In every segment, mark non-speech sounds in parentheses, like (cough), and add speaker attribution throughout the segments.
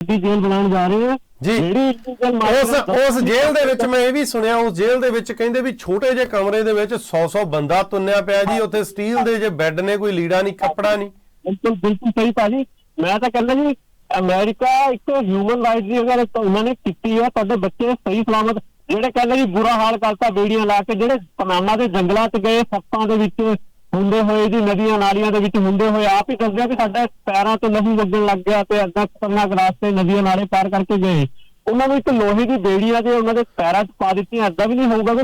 Speaker 1: ਦੀ ਜੇਲ੍ਹ ਬਣਾਉਣ ਜਾ ਰਹੇ ਆ
Speaker 2: ਜੀ। ਉਸ ਉਸ ਜੇਲ੍ਹ ਦੇ ਵਿੱਚ ਮੈਂ ਇਹ ਵੀ ਸੁਣਿਆ ਉਸ ਜੇਲ੍ਹ ਦੇ ਵਿੱਚ ਕਹਿੰਦੇ ਵੀ ਛੋਟੇ ਜਿਹੇ ਕਮਰੇ ਦੇ ਵਿੱਚ 100-100 ਬੰਦਾ ਤੁੰਨਿਆ ਪਿਆ ਜੀ ਉੱਥੇ ਸਟੀਲ ਦੇ ਜੇ ਬੈੱਡ ਨੇ ਕੋਈ ਲੀੜਾ ਨਹੀਂ ਕੱਪੜਾ ਨਹੀਂ।
Speaker 1: ਬਿਲਕੁਲ ਬਿਲਕੁਲ ਸਹੀ ਭਾਜੀ। ਮੈਂ ਤਾਂ ਕਹਿੰਦਾ ਜੀ ਅਮਰੀਕਾ ਇੱਕ ਹਿਊਮਨ ਰਾਈਟ ਦੀ ਅਗਰ ਤਾਂ ਉਹਨਾਂ ਨੇ ਕੀਤੀ ਹੈ ਤੁਹਾਡੇ ਬੱਚੇ ਸਹੀ ਸਲਾਮਤ ਜਿਹੜੇ ਕਹਿੰਦੇ ਜੀ ਬੁਰਾ ਹਾਲ ਕਰਤਾ ਬੇੜੀਆਂ ਲਾ ਕੇ ਜਿਹੜੇ ਪਨਾਮਾ ਦੇ ਜੰਗਲਾਂ 'ਚ ਗਏ ਸੱਤਾਂ ਦੇ ਵਿੱਚ ਹੁੰਦੇ ਹੋਏ ਜੀ ਨਦੀਆਂ ਨਾਲੀਆਂ ਦੇ ਵਿੱਚ ਹੁੰਦੇ ਹੋਏ ਆਪ ਹੀ ਦੱਸਦੇ ਆ ਕਿ ਸਾਡਾ ਪੈਰਾਂ ਤੋਂ ਨਹੀਂ ਲੱਗਣ ਲੱਗ ਗਿਆ ਤੇ ਅੱਗਾ ਖਤਰਨਾਕ ਰਾਸਤੇ ਨਦੀਆਂ ਨਾਲੇ ਪਾਰ ਕਰਕੇ ਗਏ। ਉਹਨਾਂ ਨੂੰ ਇੱਕ ਲੋਹੇ ਦੀ ਬੇੜੀ ਆ ਜੇ ਉਹਨਾਂ ਦੇ ਪੈਰਾਂ 'ਚ ਪਾ ਦਿੱਤੀਆਂ। ਏਦਾਂ ਵੀ ਨਹੀਂ ਹੋਊਗਾ ਕਿ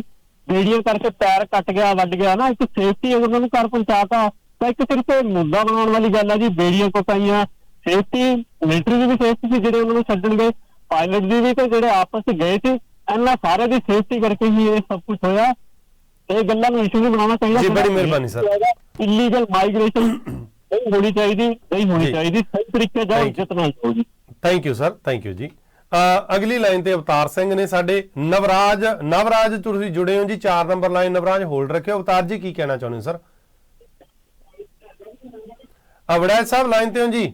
Speaker 1: ਬੇੜੀਆਂ ਕਰਕੇ ਪੈਰ ਕੱਟ ਗਿਆ ਵੱਜ ਗਿਆ ਨਾ। ਇੱਕ ਸੇਫਟੀ ਅਗਰ ਉਹਨਾਂ ਨੂੰ ਘਰ ਪਹੁੰਚਾਤਾ। ਤਾਂ ਇੱਕ ਸਿਰਫ ਮੁੱਦਾ ਬਣਾਉਣ ਵਾਲੀ ਗੱਲ ਹੈ ਜੀ, ਬੇੜੀਆਂ ਕੋ ਪਾਈਆਂ ਸੇਫਟੀ ਮਿਲਟਰੀ ਦੀ ਵੀ ਸੇਫਟੀ ਸੀ ਜਿਹੜੇ ਉਹਨਾਂ ਨੂੰ ਛੱਡਣ ਗਏ ਪਾਇਲਟ ਦੀ ਵੀ ਤੇ ਜਿਹੜੇ ਆਪਸ ਵਿੱਚ ਗਏ ਸੀ। ਇਹਨਾਂ ਸਾਰੇ ਦੀ ਸੇਫਟੀ ਕਰਕੇ ਹੀ ਇਹ ਸਭ ਕੁਝ ਹੋਇਆ। ਇਹ ਗੱਲਾਂ ਨੂੰ ਇਸ਼ੂ ਨਹੀਂ ਬਣਾਉਣਾ ਚਾਹੀਦਾ।
Speaker 2: ਜੀ, ਬੜੀ ਮਿਹਰਬਾਨੀ ਸਰ।
Speaker 1: ਇਲੀਗਲ ਮਾਈਗ੍ਰੇਸ਼ਨ ਨਹੀਂ ਹੋਣੀ ਚਾਹੀਦੀ ਨਹੀਂ ਹੋਣੀ। ਚਾਹੀਦੀ। ਸਹੀ ਤਰੀਕੇ
Speaker 2: you.
Speaker 1: ਇੱਜ਼ਤ ਨਾਲ ਜਾਓ ਜੀ।
Speaker 2: Thank you sir thank you ਜੀ। ਅਗਲੀ ਲਾਈਨ ਤੇ ਅਵਤਾਰ ਸਿੰਘ ਨੇ ਸਾਡੇ ਨਵਰਾਜ ਨਵਰਾਜ ਤੁਸੀਂ ਜੁੜੇ ਹੋ ਜੀ 4 ਨੰਬਰ ਲਾਈਨ ਨਵਰਾਜ ਹੋਲਡ ਰੱਖਿਓ। ਅਵਤਾਰ ਜੀ ਕੀ ਕਹਿਣਾ ਚਾਹੁੰਦੇ ਹੋ ਸਰ ਅਵੜੈਲ ਸਾਹਿਬ ਲਾਈਨ ਤੇ ਹੋ ਜੀ।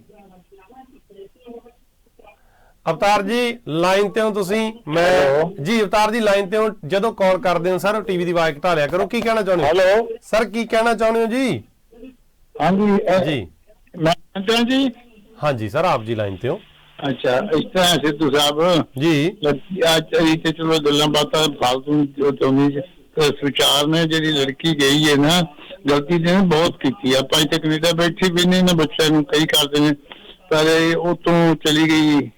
Speaker 2: ਅਵਤਾਰ ਜੀ ਲਾਈਨ ਤੇ ਹੋ ਤੁਸੀਂ। ਮੈਂ. ਜੀ ਅਵਤਾਰ ਜੀ ਲਾਈਨ ਤੇ ਹੋ। ਜਦੋਂ ਕਾਲ ਕਰਦੇ ਹੋ ਸਰ ਟੀਵੀ ਦੀ ਆਵਾਜ਼ ਘਟਾ ਲਿਆ ਕਰੋ। ਕੀ ਕਹਿਣਾ ਚਾਹੁੰਦੇ ਹੋ?
Speaker 3: ਹੈਲੋ
Speaker 2: ਸਰ ਕੀ ਕਹਿਣਾ ਚਾਹੁੰਦੇ ਹੋ ਜੀ?
Speaker 3: ਹਾਂਜੀ
Speaker 2: ਜੀ।
Speaker 3: ਮੈਂ ਕਹਿੰਦਾ ਜੀ।
Speaker 2: ਹਾਂਜੀ ਸਰ ਆਪ ਜੀ ਲਾਈਨ ਤੇ ਹੋ।
Speaker 3: ਅੱਛਾ ਇਸ ਤਰ੍ਹਾਂ ਸਿੱਧੂ ਸਾਹਿਬ।
Speaker 2: ਜੀ।
Speaker 3: ਅੱਜ ਤੇ ਚਲੋ ਗੱਲਾਂ ਬਾਤਾਂ ਫਾਲਤੂ ਜੋ ਚਾਹੁੰਦੀ ਵਿਚਾਰ ਨੇ ਜਿਹੜੀ ਲੜਕੀ ਗਈ ਹੈ ਨਾ ਗਲਤੀ ਨੇ ਬਹੁਤ ਕੀਤੀ। ਆਪਾਂ ਇੱਥੇ ਕੈਨੇਡਾ ਬੈਠੇ ਵੀ ਨੇ ਨਾ ਬੱਚਿਆਂ ਨੂੰ ਕਈ ਕਰਦੇ ਨੇ। ਪਰ ਇਹ ਉਤੋਂ ਚਲੀ ਗਈ।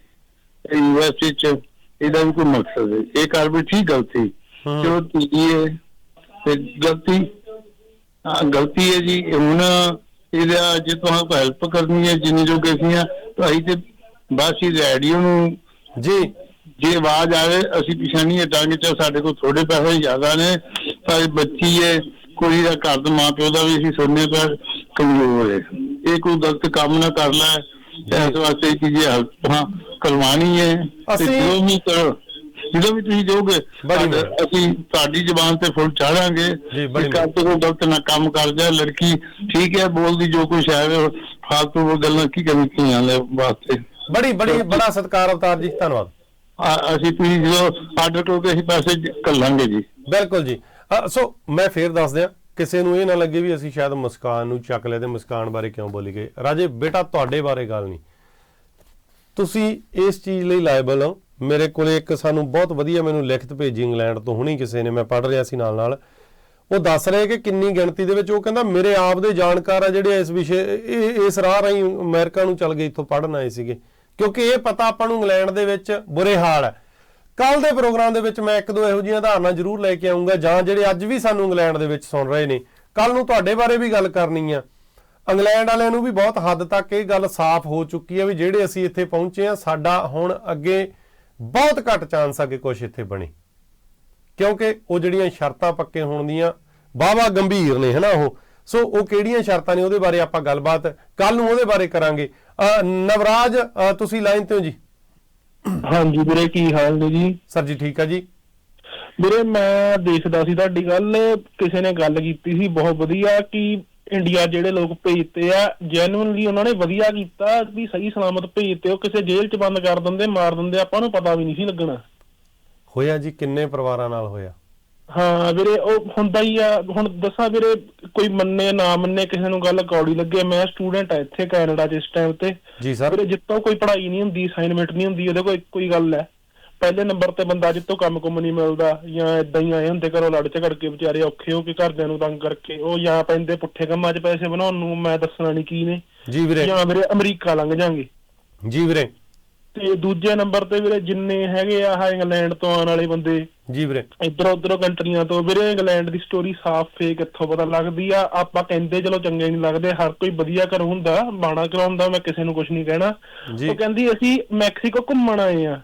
Speaker 3: ਯੂਨੀਵਰਸਿਟੀ ਚ ਇਹਦਾ ਵੀ ਕੋਈ ਮਕਸਦ ਹੈ ਇਹ ਕਰ ਵੀ ਠੀਕ ਗਲਤੀ। ਜੋ ਤੀਜੀ ਹੈ ਤੇ ਗਲਤੀ ਹਾਂ ਗਲਤੀ ਹੈ ਜੀ। ਹੁਣ ਇਹਦਾ ਜੇ ਤੁਹਾਨੂੰ ਕੋਈ ਹੈਲਪ ਕਰਨੀ ਹੈ ਜਿੰਨੀ ਜੋ ਕਿਸੀਆਂ ਤਾਂ ਅਸੀਂ ਤੇ ਬਸ ਹੀ ਰੇਡੀਓ ਨੂੰ
Speaker 2: ਜੀ।
Speaker 3: ਜੇ ਆਵਾਜ਼ ਆਵੇ ਅਸੀਂ ਪਿਛਾ ਨਹੀਂ ਹਟਾਂਗੇ ਚਾਹੇ ਸਾਡੇ ਕੋਲ ਥੋੜੇ ਪੈਸੇ ਜ਼ਿਆਦਾ ਨੇ ਪਰ ਬੱਚੀ ਹੈ ਕੁੜੀ ਦਾ ਘਰ ਦਾ ਮਾਂ ਪਿਓ ਦਾ ਵੀ ਅਸੀਂ ਸੁਣਨੇ ਪਰ ਕਮਜ਼ੋਰ ਹੈ। ਇਹ ਕੋਈ ਗਲਤ ਕੰਮ ਨਾ ਕਰ ਲੈ। ਇਸ ਵਾਸਤੇ ਕਿ ਜੇ ਹਾਂ ਕਰਵਾਣੀ ਹੈ
Speaker 2: ਅਸੀਂ-
Speaker 3: ਜੋ ਵੀ ਕਰੋ ਜਦੋਂ ਵੀ ਤੁਸੀਂ
Speaker 2: ਮਿਹਰਬਾਨੀ।
Speaker 3: ਅਸੀਂ ਤੁਹਾਡੀ ਜ਼ੁਬਾਨ ਤੇ ਫੁੱਲ ਚਾੜਾਂਗੇ
Speaker 2: ਜੀ, ਬੜੀ
Speaker 3: ਕਿ ਕਰਕੇ ਕੋਈ ਗਲਤ ਨਾ ਕੰਮ ਕਰ ਜਾ ਲੜਕੀ ਠੀਕ ਹੈ ਬੋਲਦੀ ਜੋ ਕੁਛ ਹੈ ਫਾਲਤੂ ਉਹ ਗੱਲਾਂ ਕੀ ਕਰਨੀ ਧੀਆਂ ਦੇ ਵਾਸਤੇ?
Speaker 2: ਬੜੀ ਬੜੀ ਬੜਾ ਸਤਿਕਾਰ ਅਵਤਾਰ ਜੀ ਧੰਨਵਾਦ।
Speaker 3: ਅਸੀਂ ਤੁਸੀਂ ਜਦੋਂ ਆਰਡਰ ਕਰੋਗੇ ਅਸੀਂ ਪੈਸੇ ਕੱਲਾਂਗੇ ਜੀ।
Speaker 2: ਬਿਲਕੁਲ ਜੀ। ਸੋ ਮੈਂ ਫੇਰ ਦੱਸ ਦਿਆਂ ਕਿਸੇ ਨੂੰ ਇਹ ਨਾ ਲੱਗੇ ਵੀ ਅਸੀਂ ਸ਼ਾਇਦ ਮੁਸਕਾਨ ਨੂੰ ਚੱਕ ਤੇ ਮੁਸਕਾਨ ਬਾਰੇ ਕਿਉਂ ਬੋਲੀ ਗਏ? ਰਾਜੇ ਬੇਟਾ ਤੁਹਾਡੇ ਬਾਰੇ ਗੱਲ ਨਹੀਂ। ਤੁਸੀਂ ਇਸ ਚੀਜ਼ ਲਈ ਲਾਇਬਲ ਹੋ। ਮੇਰੇ ਕੋਲੇ ਇੱਕ ਸਾਨੂੰ ਬਹੁਤ ਵਧੀਆ ਮੈਨੂੰ ਲਿਖਤ ਭੇਜੀ ਇੰਗਲੈਂਡ ਤੋਂ, ਹੁਣੀ ਕਿਸੇ ਨੇ, ਮੈਂ ਪੜ੍ਹ ਰਿਹਾ ਸੀ ਨਾਲ ਨਾਲ। ਉਹ ਦੱਸ ਰਿਹਾ ਕਿ ਕਿੰਨੀ ਗਿਣਤੀ ਦੇ ਵਿੱਚ ਉਹ ਕਹਿੰਦਾ, ਮੇਰੇ ਆਪ ਦੇ ਜਾਣਕਾਰ ਆ ਜਿਹੜੇ ਇਸ ਵਿਸ਼ੇ, ਇਹ, ਇਸ ਰਾਹ ਰਾਹੀਂ ਅਮਰੀਕਾ ਨੂੰ ਚੱਲ ਗਏ, ਇੱਥੋਂ ਪੜ੍ਹਨ ਆਏ ਸੀਗੇ। ਕਿਉਂਕਿ ਇਹ ਪਤਾ ਆਪਾਂ ਨੂੰ ਇੰਗਲੈਂਡ ਦੇ ਵਿੱਚ ਬੁਰੇ ਹਾਲ ਹੈ ਕੱਲ ਦੇ ਪ੍ਰੋਗਰਾਮ ਦੇ ਵਿੱਚ ਮੈਂ ਇੱਕ ਦੋ ਇਹੋ ਜਿਹੀਆਂ ਉਦਾਹਰਨਾਂ ਜ਼ਰੂਰ ਲੈ ਕੇ ਆਉਂਗਾ ਜਾਂ ਜਿਹੜੇ ਅੱਜ ਵੀ ਸਾਨੂੰ ਇੰਗਲੈਂਡ ਦੇ ਵਿੱਚ ਸੁਣ ਰਹੇ ਨੇ। ਕੱਲ ਨੂੰ ਤੁਹਾਡੇ ਬਾਰੇ ਵੀ ਗੱਲ ਕਰਨੀ ਆ। ਇੰਗਲੈਂਡ ਵਾਲਿਆਂ ਨੂੰ ਵੀ ਬਹੁਤ ਹੱਦ ਤੱਕ ਇਹ ਗੱਲ ਸਾਫ਼ ਹੋ ਚੁੱਕੀ ਹੈ ਵੀ ਜਿਹੜੇ ਅਸੀਂ ਇੱਥੇ ਪਹੁੰਚੇ ਆ ਸਾਡਾ ਹੁਣ ਅੱਗੇ ਬਹੁਤ ਘੱਟ ਚਾਂਸ ਆ ਕਿ ਕੁਝ ਇੱਥੇ ਬਣੇ। ਕਿਉਂਕਿ ਉਹ ਜਿਹੜੀਆਂ ਸ਼ਰਤਾਂ ਪੱਕੇ ਹੋਣ ਦੀਆਂ ਵਾਹਵਾ ਗੰਭੀਰ ਨੇ ਹਨਾ ਉਹ? ਸੋ ਉਹ ਕਿਹੜੀਆਂ ਸ਼ਰਤਾਂ ਨੇ ਉਹਦੇ ਬਾਰੇ ਆਪਾਂ ਗੱਲਬਾਤ ਕੱਲ ਨੂੰ ਉਹਦੇ ਬਾਰੇ ਕਰਾਂਗੇ। ਨਵਰਾਜ ਤੁਸੀਂ ਲਾਈਨ ਤੇ ਹੋ ਜੀ?
Speaker 4: ਹਾਂਜੀ ਵੀਰੇ ਕੀ ਹਾਲ ਨੇ ਜੀ?
Speaker 2: ਸਰ ਜੀ ਠੀਕ ਆ ਜੀ?
Speaker 4: ਵੀਰੇ ਮੈਂ ਦੇਖਦਾ ਸੀ ਤੁਹਾਡੀ ਗੱਲ ਕਿਸੇ ਨੇ ਗੱਲ ਕੀਤੀ ਸੀ ਬਹੁਤ ਵਧੀਆ ਕਿ ਇੰਡੀਆ ਜਿਹੜੇ ਲੋਕ ਭੇਜਤੇ ਆ ਜੈਨੂਇਨਲੀ ਉਹਨਾਂ ਨੇ ਵਧੀਆ ਕੀਤਾ ਵੀ ਸਹੀ ਸਲਾਮਤ ਭੇਜਤੇ ਉਹ ਕਿਸੇ ਜੇਲ੍ਹ 'ਚ ਬੰਦ ਕਰ ਦਿੰਦੇ ਮਾਰ ਦਿੰਦੇ ਆਪਾਂ ਨੂੰ ਪਤਾ ਵੀ ਨਹੀਂ ਸੀ ਲੱਗਣਾ।
Speaker 2: ਹੋਇਆ ਜੀ ਕਿੰਨੇ ਪਰਿਵਾਰਾਂ ਨਾਲ ਹੋਇਆ?
Speaker 4: ਹਾਂ ਵੀਰੇ ਉਹ ਹੁੰਦਾ ਹੀ ਆ ਹੁਣ ਦੱਸਾਂ ਵੀਰੇ ਕੋਈ ਮੰਨੇ ਨਾ ਮੰਨੇ ਕਿਸੇ ਨੂੰ ਗੱਲ ਕੌੜੀ ਲੱਗੇ ਮੈਂ ਸਟੂਡੈਂਟ ਆ ਇੱਥੇ ਕੈਨੇਡਾ 'ਚ ਇਸ ਟਾਈਮ ਤੇ।
Speaker 2: ਜੀ ਸਰ
Speaker 4: ਵੀਰੇ ਜਿੱਤੋਂ ਕੋਈ ਪੜ੍ਹਾਈ ਨਹੀਂ ਹੁੰਦੀ ਅਸਾਈਨਮੈਂਟ ਨਹੀਂ ਹੁੰਦੀ ਉਹਦੇ ਇੱਕੋ ਹੀ ਗੱਲ ਹੈ। ਪਹਿਲੇ ਨੰਬਰ ਤੇ ਬੰਦਾ ਜਿੱਤੋਂ ਕੰਮ ਕੁਮ ਨਹੀਂ ਮਿਲਦਾ ਜਾਂ ਇਦਾਂ ਹੀ ਆਏ ਹੁੰਦੇ ਘਰੋਂ ਲੜ ਝਗੜ ਕੇ ਵਿਚਾਰੇ ਔਖੇ ਹੋ ਕੇ ਘਰਦਿਆਂ ਨੂੰ ਤੰਗ ਕਰਕੇ ਉਹ ਜਾਂ ਪੈਂਦੇ ਪੁੱਠੇ ਕੰਮਾਂ 'ਚ ਪੈਸੇ ਬਣਾਉਣ ਨੂੰ ਮੈਂ ਦੱਸਣਾ ਨਹੀਂ ਕੀ ਨੇ।
Speaker 2: ਜੀ ਵੀਰੇ।
Speaker 4: ਜਾਂ ਵੀਰੇ ਅਮਰੀਕਾ ਲੰਘ ਜਾਾਂਗੇ।
Speaker 2: ਜੀ ਵੀਰੇ।
Speaker 4: ਤੇ ਦੂਜੇ ਨੰਬਰ ਤੇ ਵੀਰੇ ਜਿੰਨੇ ਹੈਗੇ ਆ ਆਹ ਇੰਗਲੈਂਡ ਤੋਂ ਆਉਣ ਵਾਲੇ ਬੰਦੇ।
Speaker 2: ਜੀ ਵੀਰੇ।
Speaker 4: ਇਧਰੋਂ ਉਧਰੋਂ ਕੰਟਰੀਆਂ ਤੋਂ ਵੀਰੇ ਇੰਗਲੈਂਡ ਦੀ ਸਟੋਰੀ ਸਾਫ਼ ਫੇਕ ਇੱਥੋਂ ਪਤਾ ਲੱਗਦੀ ਆ। ਆਪਾਂ ਕਹਿੰਦੇ ਚਲੋ ਚੰਗੇ ਨਹੀਂ ਲੱਗਦੇ ਹਰ ਕੋਈ ਵਧੀਆ ਘਰ ਹੁੰਦਾ ਬਾਣਾ ਕਰਾਉਂਦਾ ਮੈਂ ਕਿਸੇ ਨੂੰ ਕੁਝ ਨਹੀਂ ਕਹਿਣਾ। ਉਹ ਕਹਿੰਦੀ ਅਸੀਂ ਮੈਕਸੀਕੋ ਘੁੰਮਣ ਆਏ ਆ।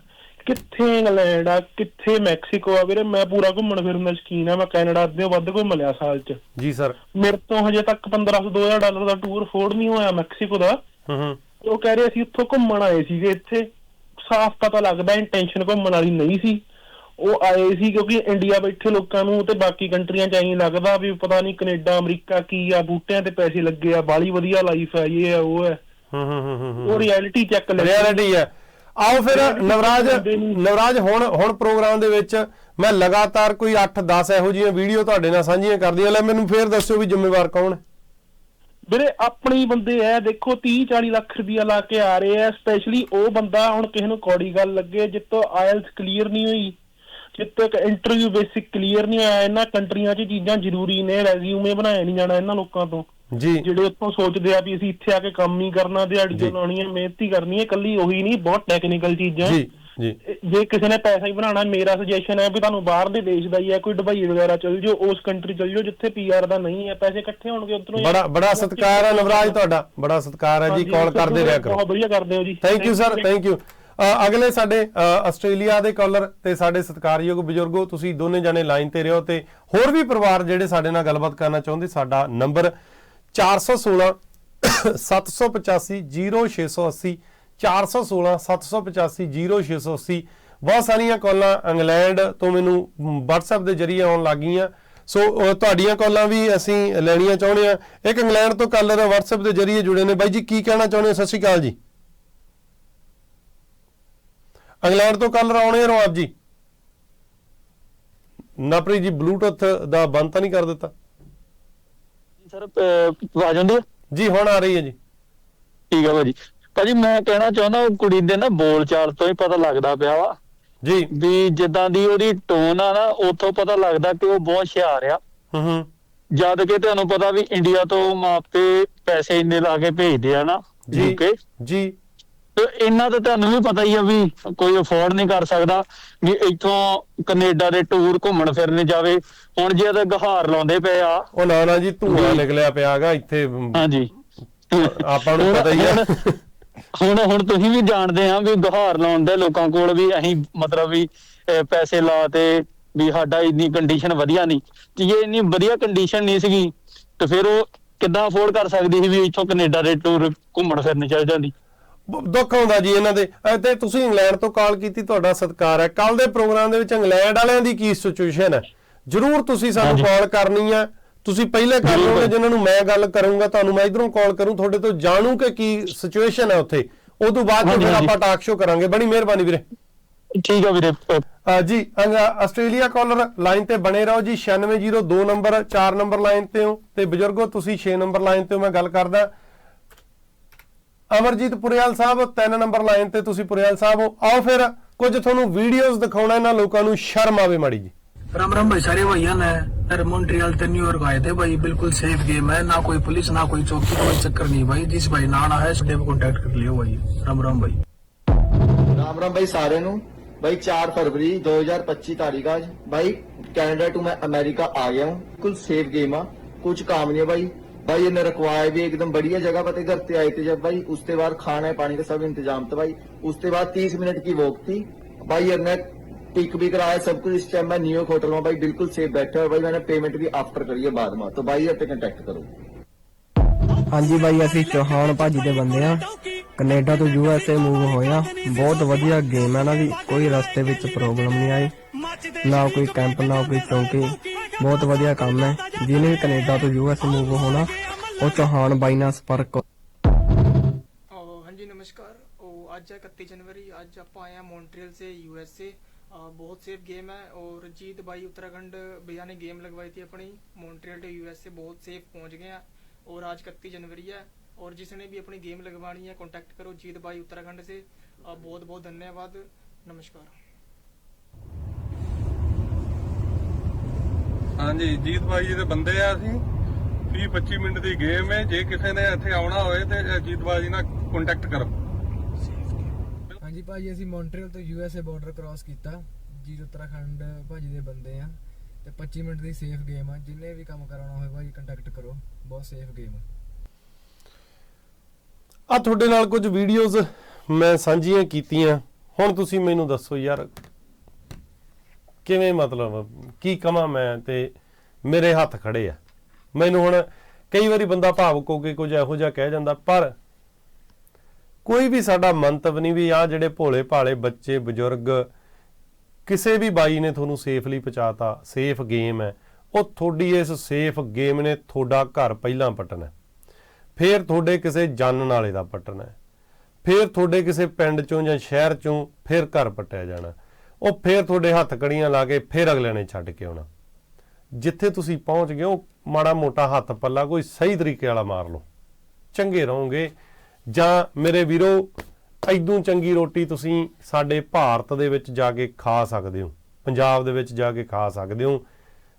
Speaker 4: ਕਿੱਥੇ ਇੰਗਲੈਂਡ ਆ ਕਿੱਥੇ ਮੈਕਸੀਕੋ ਆ ਵੀਰੇ? ਮੈਂ ਪੂਰਾ ਘੁੰਮਣ ਫਿਰਨ ਦਾ ਸ਼ਕੀਨ ਆ ਮੈਂ ਕੈਨੇਡਾ ਅੱਧੇ ਵੱਧ ਘੁੰਮ ਲਿਆ ਸਾਲ 'ਚ।
Speaker 2: ਜੀ ਸਰ।
Speaker 4: ਮੇਰੇ ਤੋਂ ਹਜੇ ਤੱਕ 1500 2000 ਡਾਲਰ ਦਾ ਟੂਰ ਫੋਰਡ ਨਹੀਂ ਹੋਇਆ ਮੈਕਸੀਕੋ ਦਾ।
Speaker 2: ਹੂੰ ਹੂੰ।
Speaker 4: ਉਹ ਕਹਿ ਰਹੇ ਅਸੀਂ ਉੱਥੋਂ ਘੁੰਮਣ ਆਏ ਸੀਗੇ ਇੱਥੇ। ਸਾਫ਼ ਪਤਾ ਲੱਗਦਾ ਇੰਟੈਂਸ਼ਨ ਘੁੰਮਣ ਵਾਲੀ ਨਹੀਂ ਸੀ। ਉਹ ਆਏ ਸੀ ਕਿਉਂਕਿ ਇੰਡੀਆ ਬੈਠੇ ਲੋਕਾਂ ਨੂੰ ਤੇ ਬਾਕੀ ਕੰਟਰੀਆਂ ਚ ਐਂ ਲੱਗਦਾ ਵੀ ਪਤਾ ਨਹੀਂ ਕੈਨੇਡਾ ਅਮਰੀਕਾ ਕੀ ਆ ਬੂਟਿਆਂ ਤੇ ਪੈਸੇ ਲੱਗੇ ਆ ਬਾਲੀ ਵਧੀਆ ਲਾਈਫ ਹੈ ਇਹ ਆ ਉਹ ਹੈ
Speaker 2: ਹੂੰ ਹੂੰ ਹੂੰ
Speaker 4: ਉਹ ਰਿਐਲਿਟੀ ਚੈੱਕ ਲੈ
Speaker 2: ਰਿਐਲਿਟੀ ਹੈ ਆਓ ਫਿਰ ਨਵਰਾਜ ਨਵਰਾਜ ਹੁਣ ਹੁਣ ਪ੍ਰੋਗਰਾਮ ਦੇ ਵਿੱਚ ਮੈਂ ਲਗਾਤਾਰ ਕੋਈ 8-10 ਇਹੋ ਜਿਹੀਆਂ ਵੀਡੀਓ ਤੁਹਾਡੇ ਨਾਲ ਸਾਂਝੀਆਂ ਕਰਦੀਆਂ ਲੈ ਮੈਨੂੰ ਫੇਰ ਦੱਸਿਓ ਵੀ ਜ਼ਿੰਮੇਵਾਰ ਕੌਣ ਹੈ।
Speaker 4: ਵੀਰੇ ਆਪਣੇ ਬੰਦੇ ਐ ਦੇਖੋ 30 40 ਲੱਖ ਰੁਪਇਆ ਲਾ ਕੇ ਆ ਰਹੇ ਐ ਸਪੈਸ਼ਲੀ ਉਹ ਬੰਦਾ ਹੁਣ ਕਿਸੇ ਨੂੰ ਕੌੜੀ ਗੱਲ ਲੱਗੇ ਜਿੱਤੋਂ ਆਇਲਸ ਕਲੀਅਰ ਨਹੀਂ ਹੋਈ। ਜਿੱਤੋਂ ਇੱਕ ਇੰਟਰਵਿਊ ਬੇਸਿਕ ਕਲੀਅਰ ਨਹੀਂ ਹੋਇਆ ਇਹਨਾਂ ਕੰਟਰੀਆਂ 'ਚ ਚੀਜ਼ਾਂ ਜ਼ਰੂਰੀ ਨੇ ਰੈਜ਼ਿਊਮੇ ਬਣਾਇਆ ਨਹੀਂ ਜਾਣਾ ਇਹਨਾਂ ਲੋਕਾਂ ਤੋਂ।
Speaker 2: ਜੀ।
Speaker 4: ਜਿਹੜੇ ਉੱਥੋਂ ਸੋਚਦੇ ਆ ਵੀ ਅਸੀਂ ਇੱਥੇ ਆ ਕੇ ਕੰਮ ਹੀ ਕਰਨਾ ਦਿਹਾੜੀ
Speaker 2: ਜੀ।
Speaker 4: ਲਾਉਣੀ ਹੈ ਮਿਹਨਤ ਹੀ ਕਰਨੀ ਹੈ ਕੱਲੀ ਉਹੀ ਨਹੀਂ ਬਹੁਤ ਟੈਕਨੀਕਲ ਚੀਜ਼ਾਂ।
Speaker 2: ਜੀ ਜੀ।
Speaker 4: ਜੇ ਕਿਸੇ ਨੇ ਪੈਸਾ ਹੀ ਬਣਾਉਣਾ ਮੇਰਾ ਸੁਜੈਸ਼ਨ ਹੈ ਵੀ ਤੁਹਾਨੂੰ ਬਾਹਰ ਦੇ ਦੇਸ਼ ਦਾ ਹੀ ਹੈ ਕੋਈ ਦੁਬਈ ਵਗੈਰਾ ਚਲ ਜਾਓ ਉਸ ਕੰਟਰੀ ਚਲ ਜਾਓ ਜਿੱਥੇ ਪੀਆਰ ਦਾ ਨਹੀਂ ਹੈ ਪੈਸੇ ਇਕੱਠੇ ਹੋਣਗੇ ਉਧਰੋਂ
Speaker 2: ਬੜਾ ਬੜਾ ਸਤਿਕਾਰ ਹੈ ਨਵਰਾਜ ਤੁਹਾਡਾ ਬੜਾ ਸਤਿਕਾਰ ਹੈ ਜੀ ਕਾਲ ਕਰਦੇ ਰਿਹਾ ਕਰੋ।
Speaker 4: ਬਹੁਤ ਵਧੀਆ ਕਰਦੇ ਹੋ ਜੀ।
Speaker 2: Thank you sir thank you ਅਗਲੇ ਸਾਡੇ ਆਸਟ੍ਰੇਲੀਆ ਦੇ ਕਾਲਰ ਤੇ ਸਾਡੇ ਸਤਿਕਾਰਯੋਗ ਬਜ਼ੁਰਗੋ ਤੁਸੀਂ ਦੋਨੇ ਜਾਣੇ ਲਾਈਨ ਤੇ ਰਹੋ ਤੇ ਹੋਰ ਵੀ ਪਰਿਵਾਰ ਜਿਹੜੇ ਸਾਡੇ ਨਾਲ ਗੱਲਬਾਤ ਕਰਨਾ ਚਾਹੁੰਦੇ ਸਾਡਾ ਨੰਬਰ 416 785 0680 416 785 0680 ਬਹੁਤ ਸਾਰੀਆਂ ਕਾਲਾਂ ਇੰਗਲੈਂਡ ਤੋਂ ਮੈਨੂੰ ਮ, WhatsApp ਦੇ ਜਰੀਏ ਆਉਣ ਲੱਗੀਆਂ। ਸੋ ਤੁਹਾਡੀਆਂ ਕਾਲਾਂ ਵੀ ਅਸੀਂ ਲੈਣੀਆਂ ਚਾਹੁੰਦੇ ਆ ਇੱਕ ਇੰਗਲੈਂਡ ਤੋਂ ਕਾਲਰ WhatsApp ਦੇ ਜਰੀਏ ਜੁੜੇ ਨੇ। ਬਾਈ ਜੀ ਕੀ ਕਹਿਣਾ ਚਾਹੁੰਦੇ ਹੋ? ਸਤਿ ਸ਼੍ਰੀ ਅਕਾਲ ਜੀ। ਇੰਗਲੈਂਡ ਤੋਂ ਕਾਲਰ ਆਉਣੇ ਰਹੋ ਆਪ ਜੀ। ਨਾਪਰੀ ਜੀ ਬਲੂਟੁੱਥ ਦਾ ਬੰਦ ਤਾਂ ਨਹੀਂ ਕਰ ਦਿੱਤਾ?
Speaker 5: ਸਰ ਆ ਜਾਂਦੀ ਆ
Speaker 2: ਜੀ ਹੁਣ ਆ ਰਹੀ ਹੈ ਜੀ।
Speaker 5: ਠੀਕ ਆ ਭਾਜੀ। ਭਾਜੀ ਮੈਂ ਕਹਿਣਾ ਚਾਹੁੰਦਾ ਉਹ ਕੁੜੀ ਦੇ ਨਾ ਬੋਲ ਚਾਲ ਤੋਂ ਹੀ ਪਤਾ ਲੱਗਦਾ ਪਿਆ ਵਾ।
Speaker 2: ਜੀ।
Speaker 5: ਵੀ ਜਿੱਦਾਂ ਦੀ ਉਹਦੀ ਟੋਨ ਆ ਨਾ ਉੱਥੋਂ ਪਤਾ ਲੱਗਦਾ ਕਿ ਉਹ ਬਹੁਤ ਹੁਸ਼ਿਆਰ ਆ।
Speaker 2: ਹੂੰ ਹੂੰ।
Speaker 5: ਜਦ ਕਿ ਤੁਹਾਨੂੰ ਪਤਾ ਵੀ ਇੰਡੀਆ ਤੋਂ ਮਾਪੇ ਪੈਸੇ ਇੰਨੇ ਲਾ ਕੇ ਭੇਜਦੇ ਆ ਨਾ
Speaker 2: ਜੀ ਜੀ।
Speaker 5: ਤੇ ਇਹਨਾਂ ਤਾਂ ਤੁਹਾਨੂੰ ਵੀ ਪਤਾ ਹੀ ਆ ਵੀ ਕੋਈ ਅਫੋਰਡ ਨਹੀਂ ਕਰ ਸਕਦਾ ਵੀ ਇੱਥੋਂ ਕੈਨੇਡਾ ਦੇ ਟੂਰ ਘੁੰਮਣ ਫਿਰਨ ਜਾਵੇ। ਹੁਣ ਜੇ ਤੇ ਗਹਾਰ ਲਾਉਂਦੇ ਪਏ ਆ।
Speaker 2: ਉਹ ਨਾ ਨਾ ਜੀ ਧੂਆ ਨਿਕਲਿਆ ਪਿਆਗਾ ਇੱਥੇ
Speaker 5: ਹਾਂਜੀ।
Speaker 2: ਆਪਾਂ ਨੂੰ ਪਤਾ ਹੀ ਆ।
Speaker 5: ਹੁਣ- ਹੁਣ ਤੁਸੀਂ ਵੀ ਜਾਣਦੇ ਆ ਵੀ ਗੁਹਾਰ ਲਾਉਣ ਦੇ ਲੋਕਾਂ ਕੋਲ ਵੀ ਅਸੀਂ ਮਤਲਬ ਵੀ ਪੈਸੇ ਲਾ ਤੇ ਵੀ ਸਾਡਾ ਇੰਨੀ ਕੰਡੀਸ਼ਨ ਵਧੀਆ ਨਹੀਂ। ਤੇ ਜੇ ਇੰਨੀ ਵਧੀਆ ਕੰਡੀਸ਼ਨ ਨਹੀਂ ਸੀਗੀ ਤੇ ਫਿਰ ਉਹ ਕਿੱਦਾਂ ਅਫੋਰਡ ਕਰ ਸਕਦੀ ਸੀ ਵੀ ਇੱਥੋਂ ਕੈਨੇਡਾ ਦੇ ਟੂਰ ਘੁੰਮਣ ਫਿਰਨ ਚੱਲ ਜਾਂਦੀ?
Speaker 2: ਦੁੱਖ ਹੁੰਦਾ ਜੀ ਇਹਨਾਂ ਦੇ। ਤੇ ਤੁਸੀਂ ਇੰਗਲੈਂਡ ਤੋਂ ਕਾਲ ਕੀਤੀ ਤੁਹਾਡਾ ਸਤਿਕਾਰ ਹੈ। ਕੱਲ ਦੇ ਪ੍ਰੋਗਰਾਮ ਦੇ ਵਿੱਚ ਇੰਗਲੈਂਡ ਵਾਲਿਆਂ ਦੀ ਕੀ ਸਿਚੁਏਸ਼ਨ ਹੈ? ਜਰੂਰ ਤੁਸੀਂ ਸਾਨੂੰ। ਕਾਲ ਕਰਨੀ ਹੈ ਤੁਸੀਂ ਪਹਿਲੇ ਕਰ ਲਓਗੇ। ਜਿਨ੍ਹਾਂ ਨੂੰ ਮੈਂ ਗੱਲ ਕਰੂੰਗਾ ਤੁਹਾਨੂੰ ਮੈਂ ਇਧਰੋਂ ਕਾਲ ਕਰੂੰ ਤੁਹਾਡੇ ਤੋਂ ਜਾਣੂ ਕਿ ਕੀ ਸਿਚੁਏਸ਼ਨ ਹੈ ਉੱਥੇ। ਉਸ ਤੋਂ ਬਾਅਦ ਫਿਰ। ਆਪਾਂ ਟਾਕ ਸ਼ੋ ਕਰਾਂਗੇ। ਬੜੀ ਮਿਹਰਬਾਨੀ ਵੀਰੇ।
Speaker 5: ਠੀਕ ਆ ਵੀਰੇ।
Speaker 2: ਜੀ ਆਸਟ੍ਰੇਲੀਆ ਕਾਲਰ ਲਾਈਨ ਤੇ ਬਣੇ ਰਹੋ ਜੀ। 9602 ਨੰਬਰ 4 ਨੰਬਰ ਲਾਈਨ ਤੇ ਹੋ। ਤੇ ਬਜ਼ੁਰਗੋ ਤੁਸੀਂ 6 ਨੰਬਰ ਲਾਈਨ ਤੇ ਹੋ। ਮੈਂ ਗੱਲ ਕਰਦਾ। ਅਮਰਜੀਤ ਪੁਰਿਆਲ ਸਾਹਿਬ 3 ਨੰਬਰ ਲਾਈਨ ਤੇ ਤੁਸੀਂ ਪੁਰਿਆਲ ਸਾਹਿਬ ਹੋ। ਆਓ ਫਿਰ ਕੁਝ ਤੁਹਾਨੂੰ ਵੀਡੀਓਜ਼ ਦਿਖਾਉਣਾ ਇਹਨਾਂ ਲੋਕਾਂ ਨੂੰ ਸ਼ਰਮ ਆਵੇ ਮਾੜੀ ਜੀ।
Speaker 6: राम राम भाई सारे भाई ना है मॉन्ट्रियल तो न्यूयॉर्क आए थे भाई बिल्कुल सेफ गेम है ना कोई पुलिस ना कोई चौकी कोई चक्कर नहीं भाई जिस भाई ना आना है उस कॉन्टेक्ट कर लियो भाई राम राम भाई
Speaker 7: ਰਾਮ ਰਾਮ ਬਾਈ ਸਾਰਿਆਂ ਨੂੰ। ਬਾਈ 4 ਫਰਵਰੀ 2025 ਤਾਰੀਖ ਅੱਜ ਬਾਈ ਕੈਨੇਡਾ ਟੂ ਮੈਂ ਅਮਰੀਕਾ ਆ ਗਿਆ ਹੂੰ। ਬਿਲਕੁਲ ਸੇਫ ਗੇਮ ਆ। ਕੁਝ ਕਾਮ ਨਹੀਂ ਹੈ ਬਾਈ भाई ये रखवाए भी एकदम बढ़िया जगह पते घर पे आए थे जब भाई उसके बाद खाना पानी का सब इंतजाम था भाई उसके बाद 30 मिनट की वॉक थी भाई ये मैं पिक भी कराया सब कुछ इस टाइम मैं न्यूयॉर्क होटल में भाई बिल्कुल सेफ बैठा है भाई मैंने पेमेंट भी आफ्टर करी है बाद में तो भाई ये कंटेक्ट करो
Speaker 8: ਹਾਂਜੀ ਬਾਈ ਅਸੀਂ ਚੌਹਾਨ ਭਾਜੀ ਦੇ ਬੰਦੇ ਆ ਕੈਨੇਡਾ ਤੋਂ ਯੂ ਐਸ ਏ ਮੂਵ ਹੋਇਆ ਬਹੁਤ ਵਧੀਆ ਗੇਮ ਹੈ ਨਾ ਦੀ ਕੋਈ ਰਸਤੇ ਵਿੱਚ ਪ੍ਰੋਬਲਮ ਨਹੀਂ ਆਈ ਨਾ ਕੋਈ ਕੈਂਪ ਨਾ ਕੋਈ ਚੌਂਕੀ ਬਹੁਤ ਵਧੀਆ ਕੰਮ ਹੈ ਜਿਹਨੇ ਵੀ ਕੈਨੇਡਾ ਤੋਂ ਯੂ ਐਸ ਏ ਮੂਵ ਹੋਣਾ ਉਹ ਚੌਹਾਨ ਬਾਈ ਨਾਲ ਸੰਪਰਕ ਕਰੋ।
Speaker 9: ਉਹ ਹਾਂਜੀ ਨਮਸਕਾਰ ਉਹ ਅੱਜ ਹੈ 31 जनवरी आज ਆਪਾਂ ਆਏ ਹਾਂ मॉन्ट्रियल से यूएसए बहुत सेफ गेम है और जीत भाई उत्तराखंड भैया ने गेम लगवाई थी अपनी मॉन्ट्रियल टू यूएसए बहुत सेफ पहुंच गए हैं और आज 31 जनवरी है और जिसने भी अपनी गेम लगवानी है कांटेक्ट करो जीत भाई उत्तराखंड से बहुत बहुत धन्यवाद नमस्कार
Speaker 10: ਹਾਂਜੀ ਜੀਤ ਭਾਈ ਜੀ ਦੇ ਬੰਦੇ ਆ ਅਸੀਂ। 30 25 ਮਿੰਟ ਦੀ ਗੇਮ ਹੈ। ਜੇ ਕਿਸੇ ਨੇ ਇੱਥੇ ਆਉਣਾ ਹੋਵੇ ਤੇ ਜੀਤ ਭਾਈ ਨਾਲ ਕੰਟੈਕਟ ਕਰੋ।
Speaker 11: ਹਾਂਜੀ ਭਾਜੀ ਅਸੀਂ ਮੌਂਟਰੀਅਲ ਤੋਂ ਯੂਐਸਏ ਬਾਰਡਰ ਕ੍ਰਾਸ ਕੀਤਾ। ਜੀ ਉੱਤਰਾਖੰਡ ਭਾਜੀ ਦੇ ਬੰਦੇ ਆ। ਤੇ 25 ਮਿੰਟ ਦੀ ਸੇਫ ਗੇਮ ਆ। ਜਿੰਨੇ ਵੀ ਕੰਮ ਕਰਾਉਣਾ ਹੋਵੇ ਭਾਜੀ ਕੰਟੈਕਟ ਕਰੋ। ਬਹੁਤ ਸੇਫ ਗੇਮ ਆ।
Speaker 2: ਆ ਤੁਹਾਡੇ ਨਾਲ ਕੁਝ ਵੀਡੀਓਜ਼ ਮੈਂ ਸਾਂਝੀਆਂ ਕੀਤੀਆਂ। ਹੁਣ ਤੁਸੀਂ ਮੈਨੂੰ ਦੱਸੋ ਯਾਰ ਕਿਵੇਂ ਮਤਲਬ, ਕੀ ਕਮਾਂ ਮੈਂ ਤੇ ਮੇਰੇ ਹੱਥ ਖੜੇ ਆ ਮੈਨੂੰ ਹੁਣ ਕਈ ਵਾਰੀ ਬੰਦਾ ਭਾਵੁਕ ਹੋ ਕੇ ਕੁਝ ਇਹੋ ਜਿਹਾ ਕਹਿ ਜਾਂਦਾ, ਪਰ ਕੋਈ ਵੀ ਸਾਡਾ ਮੰਤਵ ਨਹੀਂ ਵੀ ਆ ਜਿਹੜੇ ਭੋਲੇ ਭਾਲੇ ਬੱਚੇ, ਬਜ਼ੁਰਗ, ਕਿਸੇ ਵੀ ਬਾਈ ਨੇ ਤੁਹਾਨੂੰ ਸੇਫਲੀ ਪਹੁੰਚਾਤਾ ਸੇਫ ਗੇਮ ਹੈ ਉਹ ਤੁਹਾਡੀ ਇਸ ਸੇਫ ਗੇਮ ਨੇ ਤੁਹਾਡਾ ਘਰ ਪਹਿਲਾਂ ਪਟਣਾ ਹੈ। ਫੇਰ ਤੁਹਾਡੇ ਕਿਸੇ ਜਨ ਨਾਲੇ ਦਾ ਪਟਣਾ ਹੈ। ਫਿਰ ਤੁਹਾਡੇ ਕਿਸੇ ਪਿੰਡ ਚੋਂ ਜਾਂ ਸ਼ਹਿਰ ਚੋਂ ਫਿਰ ਘਰ ਪਟਿਆ ਜਾਣਾ ਉਹ ਫਿਰ ਤੁਹਾਡੇ ਹੱਥ ਕੜੀਆਂ ਲਾ ਕੇ ਫਿਰ ਅਗਲੇ ਨੇ ਛੱਡ ਕੇ ਆਉਣਾ। ਜਿੱਥੇ ਤੁਸੀਂ ਪਹੁੰਚ ਗਏ ਉਹ ਮਾੜਾ ਮੋਟਾ ਹੱਥ ਪੱਲਾ ਕੋਈ ਸਹੀ ਤਰੀਕੇ ਵਾਲਾ ਮਾਰ ਲਓ। ਚੰਗੇ ਰਹੋਗੇ। ਜਾਂ ਮੇਰੇ ਵੀਰੋ ਐਦੋਂ ਚੰਗੀ ਰੋਟੀ ਤੁਸੀਂ ਸਾਡੇ ਭਾਰਤ ਦੇ ਵਿੱਚ ਜਾ ਕੇ ਖਾ ਸਕਦੇ ਹੋ ਪੰਜਾਬ ਦੇ ਵਿੱਚ ਜਾ ਕੇ ਖਾ ਸਕਦੇ ਹੋ।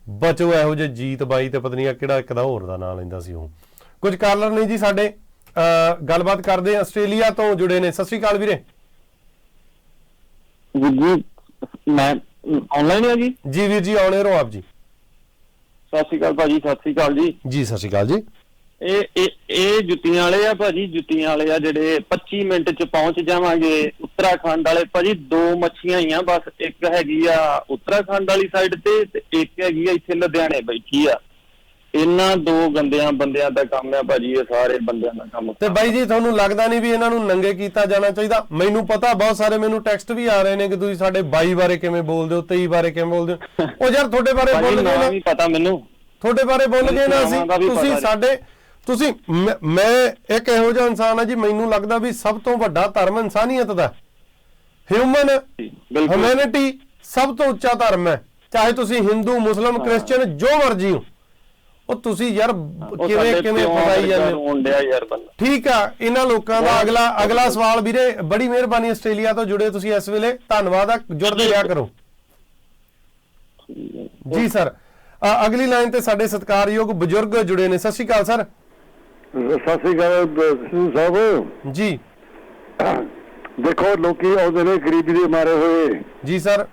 Speaker 2: ਬਚੋ ਇਹੋ ਜਿਹੇ ਜੀਤ ਬਾਈ ਤੇ ਪਤਨੀਆ ਕਿਹੜਾ ਇੱਕ ਦਾ ਹੋਰ ਦਾ ਨਾਂ ਲੈਂਦਾ ਸੀ ਉਹ। ਕੁਝ ਕਾਲਰ ਨੇ ਜੀ ਸਾਡੇ ਅਹ, ਗੱਲਬਾਤ ਕਰਦੇ ਆਸਟ੍ਰੇਲੀਆ ਤੋਂ ਜੁੜੇ ਨੇ। ਸਤਿ ਸ਼੍ਰੀ ਅਕਾਲ ਵੀਰੇ।
Speaker 12: ਜੀ ਮੈਂ ਆਨਲਾਈਨ ਹੈ ਜੀ?
Speaker 2: ਜੀ ਵੀਰ ਜੀ ਆਉਣੇ ਰਹੋ ਆਪ ਜੀ।
Speaker 12: ਸਤਿ ਸ਼੍ਰੀ ਅਕਾਲ ਭਾਜੀ ਸਤਿ ਸ਼੍ਰੀ ਅਕਾਲ ਜੀ।
Speaker 2: ਜੀ ਸਤਿ ਸ਼੍ਰੀ ਅਕਾਲ ਜੀ।
Speaker 12: ਇਹ ਇਹ ਇਹ ਜੁੱਤੀਆਂ ਵਾਲੇ ਆ ਭਾਜੀ ਜੁੱਤੀਆਂ ਵਾਲੇ ਆ ਜਿਹੜੇ 25 ਮਿੰਟ ਚ ਪਹੁੰਚ ਜਾਵਾਂਗੇ ਉੱਤਰਾਖੰਡ ਵਾਲੇ। ਭਾਜੀ ਦੋ ਮੱਛੀਆਂ ਹੀ ਆ ਬਸ ਇੱਕ ਹੈਗੀ ਆ ਉੱਤਰਾਖੰਡ ਵਾਲੀ ਸਾਈਡ ਤੇ ਤੇ ਇੱਕ ਹੈਗੀ ਆ ਇੱਥੇ ਲੁਧਿਆਣੇ ਬੈਠੀ ਆ। ਇਹਨਾਂ ਦੋ ਗੰਦਿਆਂ ਬੰਦਿਆਂ ਦਾ ਕੰਮ ਆ ਭਾਜੀ ਇਹ ਸਾਰੇ ਬੰਦਿਆਂ ਦਾ ਕੰਮ।
Speaker 2: ਤੇ ਬਾਈ ਜੀ ਤੁਹਾਨੂੰ ਲੱਗਦਾ ਨਹੀਂ ਵੀ ਇਹਨਾਂ ਨੂੰ ਨੰਗੇ ਕੀਤਾ ਜਾਣਾ ਚਾਹੀਦਾ? ਮੈਨੂੰ ਪਤਾ ਬਹੁਤ ਸਾਰੇ ਮੈਨੂੰ ਟੈਕਸਟ ਵੀ ਆ ਰਹੇ ਨੇ ਕਿ ਤੁਸੀਂ ਸਾਡੇ 22 ਬਾਰੇ ਕਿਵੇਂ ਬੋਲਦੇ ਹੋ 23 ਬਾਰੇ ਕਿਵੇਂ ਬੋਲਦੇ ਹੋ। ਉਹ ਯਾਰ ਤੁਹਾਡੇ ਬਾਰੇ ਬੋਲ ਗਏ ਨਾ।
Speaker 12: ਪਤਾ ਮੈਨੂੰ।
Speaker 2: ਤੁਹਾਡੇ ਬਾਰੇ ਬੋਲ ਗਏ ਨਾ ਅਸੀਂ। ਤੁਸੀਂ। ਸਾਡੇ ਤੁਸੀਂ ਮੈਂ- ਇੱਕ ਇਹੋ ਜਿਹਾ ਇਨਸਾਨ ਆ ਜੀ ਮੈਨੂੰ ਲੱਗਦਾ ਵੀ ਸਭ ਤੋਂ ਵੱਡਾ ਧਰਮ ਇਨਸਾਨੀਅਤ ਦਾ। ਹਿਊਮਨ ਹਿਊਮੈਨਿਟੀ ਸਭ ਤੋਂ ਉੱਚਾ ਧਰਮ ਹੈ। ਚਾਹੇ ਤੁਸੀਂ ਹਿੰਦੂ ਮੁਸਲਮ ਕ੍ਰਿਸਚੀਅਨ ਜੋ ਮਰਜ਼ੀ ਹੋ। ਉਹ ਤੁਸੀਂ ਯਾਰ ਕਿਵੇਂ ਕਿਵੇਂ ਫਸਾਈ ਜਾਂਦੇ ਹੋ?
Speaker 12: ਰੋਣ ਡਿਆ ਯਾਰ ਬੰਦਾ।
Speaker 2: ਠੀਕ ਆ ਇਹਨਾਂ ਲੋਕਾਂ ਦਾ ਅਗਲਾ ਅਗਲਾ ਸਵਾਲ ਵੀਰੇ ਬੜੀ ਮਿਹਰਬਾਨੀ ਆਸਟ੍ਰੇਲੀਆ ਤੋਂ ਜੁੜੇ ਤੁਸੀਂ ਇਸ ਵੇਲੇ। ਧੰਨਵਾਦ ਆ ਜੁੜਦੇ ਰਿਹਾ ਕਰੋ। ਜੀ ਸਰ ਅਗਲੀ ਲਾਈਨ ਤੇ ਸਾਡੇ ਸਤਿਕਾਰਯੋਗ ਬਜ਼ੁਰਗ ਜੁੜੇ ਨੇ। ਸਤਿ ਸ਼੍ਰੀ ਅਕਾਲ ਸਰ।
Speaker 13: ਸਤਿ ਸ੍ਰੀ ਅਕਾਲ ਸਾਹਿਬ।
Speaker 2: ਜੀ।
Speaker 13: ਦੇਖੋ ਲੋਕੀ ਆਉਂਦੇ ਨੇ ਗਰੀਬੀ ਦੇ ਮਾਰੇ ਹੋਏ।
Speaker 2: ਜੀ ਸਰ।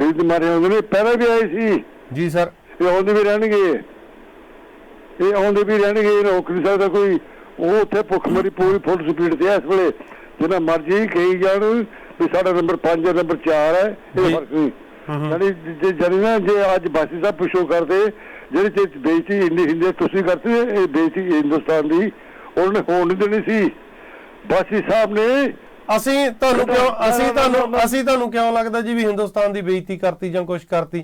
Speaker 13: ਗਰੀਬੀ ਦੇ ਮਾਰੇ ਆਉਂਦੇ ਨੇ ਪਹਿਲਾਂ ਵੀ ਆਏ ਸੀ।
Speaker 2: ਜੀ ਸਰ।
Speaker 13: ਇਹ ਆਉਂਦੇ ਵੀ ਰਹਿਣਗੇ। ਇਹ ਆਉਂਦੇ ਵੀ ਰਹਿਣਗੇ ਇਹ ਰੋਕ ਨਹੀਂ ਸਕਦਾ ਕੋਈ। ਉਹ ਉੱਥੇ ਭੁੱਖਮਰੀ ਪੂਰੀ ਫੁੱਲ ਸਪੀਡ ਤੇ ਇਸ ਵੇਲੇ। ਜਿੰਨਾ ਮਰਜ਼ੀ ਕਹੀ ਜਾਣ ਵੀ ਸਾਡਾ ਨੰਬਰ 5 ਹੈ ਨੰਬਰ 4 ਹੈ ਇਹ। ਫ਼ਰਕ ਨਹੀਂ। ਯਾਨੀ ਜੇ ਜਾਨੀ ਨਾ ਜੇ ਅੱਜ ਬਾਸੀ ਸਾਹਿਬ ਪੁੱਛੋ ਕਰਦੇ ਜਿਹੜੇ ਚ ਬੇਇੱਜ਼ਤੀ ਇੰਨੀ ਹੁੰਦੀ ਤੁਸੀਂ ਕਰਦੇ ਇਹ ਬੇਇੱਜ਼ਤੀ ਹਿੰਦੁਸਤਾਨ ਦੀ ਉਹਨਾਂ ਨੇ ਹੋਣ ਨਹੀਂ ਦੇਣੀ ਸੀ। ਬਾਸੀ ਸਾਹਿਬ ਨੇ
Speaker 2: ਅਸੀਂ ਤੁਹਾਨੂੰ ਕਿਉਂ ਅਸੀਂ ਤੁਹਾਨੂੰ ਅਸੀਂ ਤੁਹਾਨੂੰ ਕਿਉਂ ਲੱਗਦਾ ਜੀ ਵੀ ਹਿੰਦੁਸਤਾਨ ਦੀ ਬੇਇੱਜ਼ਤੀ ਕਰਤੀ ਜਾਂ ਕੁਝ ਕਰਤੀ?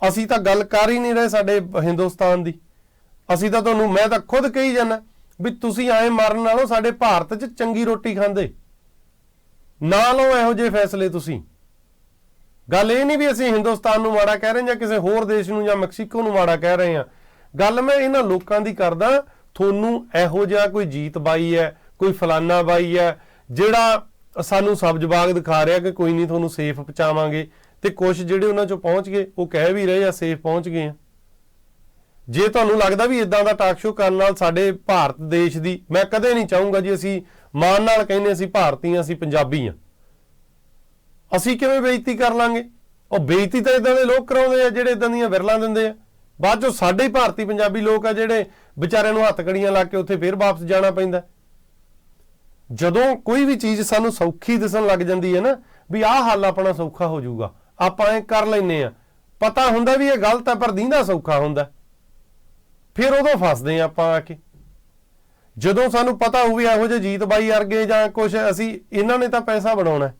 Speaker 2: ਅਸੀਂ ਤਾਂ ਗੱਲ ਕਰ ਹੀ ਨਹੀਂ ਰਹੇ ਸਾਡੇ ਹਿੰਦੁਸਤਾਨ ਦੀ। ਅਸੀਂ ਤਾਂ ਤੁਹਾਨੂੰ, ਮੈਂ ਤਾਂ ਖੁਦ ਕਹੀ ਜਾਂਦਾ ਵੀ ਤੁਸੀਂ ਆਏ ਮਰਨ ਨਾਲੋਂ ਸਾਡੇ ਭਾਰਤ 'ਚ ਚੰਗੀ ਰੋਟੀ ਖਾਂਦੇ। ਨਾ ਲਓ ਇਹੋ ਜਿਹੇ ਫੈਸਲੇ ਤੁਸੀਂ। ਗੱਲ ਇਹ ਨਹੀਂ ਵੀ ਅਸੀਂ ਹਿੰਦੁਸਤਾਨ ਨੂੰ ਮਾੜਾ ਕਹਿ ਰਹੇ ਜਾਂ ਕਿਸੇ ਹੋਰ ਦੇਸ਼ ਨੂੰ ਜਾਂ ਮੈਕਸੀਕੋ ਨੂੰ ਮਾੜਾ ਕਹਿ ਰਹੇ ਹਾਂ। ਗੱਲ ਮੈਂ ਇਹਨਾਂ ਲੋਕਾਂ ਦੀ ਕਰਦਾ, ਤੁਹਾਨੂੰ ਇਹੋ ਜਿਹਾ ਕੋਈ ਜੀਤ ਬਾਈ ਹੈ, ਕੋਈ ਫਲਾਨਾ ਬਾਈ ਹੈ, ਜਿਹੜਾ ਸਾਨੂੰ ਸਬਜ਼ ਬਾਗ ਦਿਖਾ ਰਿਹਾ ਕਿ ਕੋਈ ਨਹੀਂ ਤੁਹਾਨੂੰ ਸੇਫ ਪਹੁੰਚਾਵਾਂਗੇ ਤੇ ਕੁਝ ਜਿਹੜੇ ਉਹਨਾਂ ਚੋਂ ਪਹੁੰਚ ਗਏ, ਉਹ ਕਹਿ ਵੀ ਰਹੇ ਆ ਸੇਫ ਪਹੁੰਚ ਗਏ ਆ। ਜੇ ਤੁਹਾਨੂੰ ਲੱਗਦਾ ਵੀ ਇਦਾਂ ਦਾ ਟਾਕ ਸ਼ੋ ਕਰਨ ਨਾਲ ਸਾਡੇ ਭਾਰਤ ਦੇਸ਼ ਦੀ, ਮੈਂ ਕਦੇ ਨਹੀਂ ਚਾਹੂੰਗਾ ਜੀ ਅਸੀਂ ਮਾਣ ਨਾਲ ਕਹਿੰਦੇ ਅਸੀਂ ਭਾਰਤੀ ਹਾਂ, ਅਸੀਂ ਪੰਜਾਬੀ ਹਾਂ। ਅਸੀਂ ਕਿਵੇਂ ਬੇਇੱਜ਼ਤੀ ਕਰ ਲਾਂਗੇ? ਉਹ ਬੇਇੱਜ਼ਤੀ ਤਾਂ ਇਦਾਂ ਦੇ ਲੋਕ ਕਰਾਉਂਦੇ ਆ ਜਿਹੜੇ ਇਦਾਂ ਦੀਆਂ ਵਿਰਲਾਂ ਦਿੰਦੇ ਆ। ਬਾਅਦ ਚੋਂ ਸਾਡੇ ਹੀ ਭਾਰਤੀ ਪੰਜਾਬੀ ਲੋਕ ਆ ਜਿਹੜੇ ਵਿਚਾਰਿਆਂ ਨੂੰ ਹੱਥ ਕੜੀਆਂ ਲਾ ਕੇ ਉੱਥੇ ਫੇਰ ਵਾਪਸ ਜਾਣਾ ਪੈਂਦਾ। ਜਦੋਂ ਕੋਈ ਵੀ ਚੀਜ਼ ਸਾਨੂੰ ਸੌਖੀ ਦਿਸਣ ਲੱਗ ਜਾਂਦੀ ਹੈ ਨਾ, ਵੀ ਆਹ ਹੱਲ ਆਪਣਾ ਸੌਖਾ ਹੋ ਜਾਊਗਾ, ਆਪਾਂ ਇਹ ਕਰ ਲੈਨੇ ਆ ਪਤਾ ਹੁੰਦਾ ਵੀ ਇਹ ਗਲਤ ਹੈ ਪਰ ਦੀਂਦਾ ਸੌਖਾ ਹੁੰਦਾ। ਫਿਰ ਉਦੋਂ ਫਸਦੇ ਆ ਆਪਾਂ ਆ ਕੇ। ਜਦੋਂ ਸਾਨੂੰ ਪਤਾ ਹੋਵੇ ਇਹੋ ਜਿਹੇ ਜੀਤ ਬਾਈ ਵਰਗੇ ਜਾਂ ਕੁਝ ਅਸੀਂ ਇਹਨਾਂ ਨੇ ਤਾਂ ਪੈਸਾ ਬਣਾਉਣਾ ਹੈ,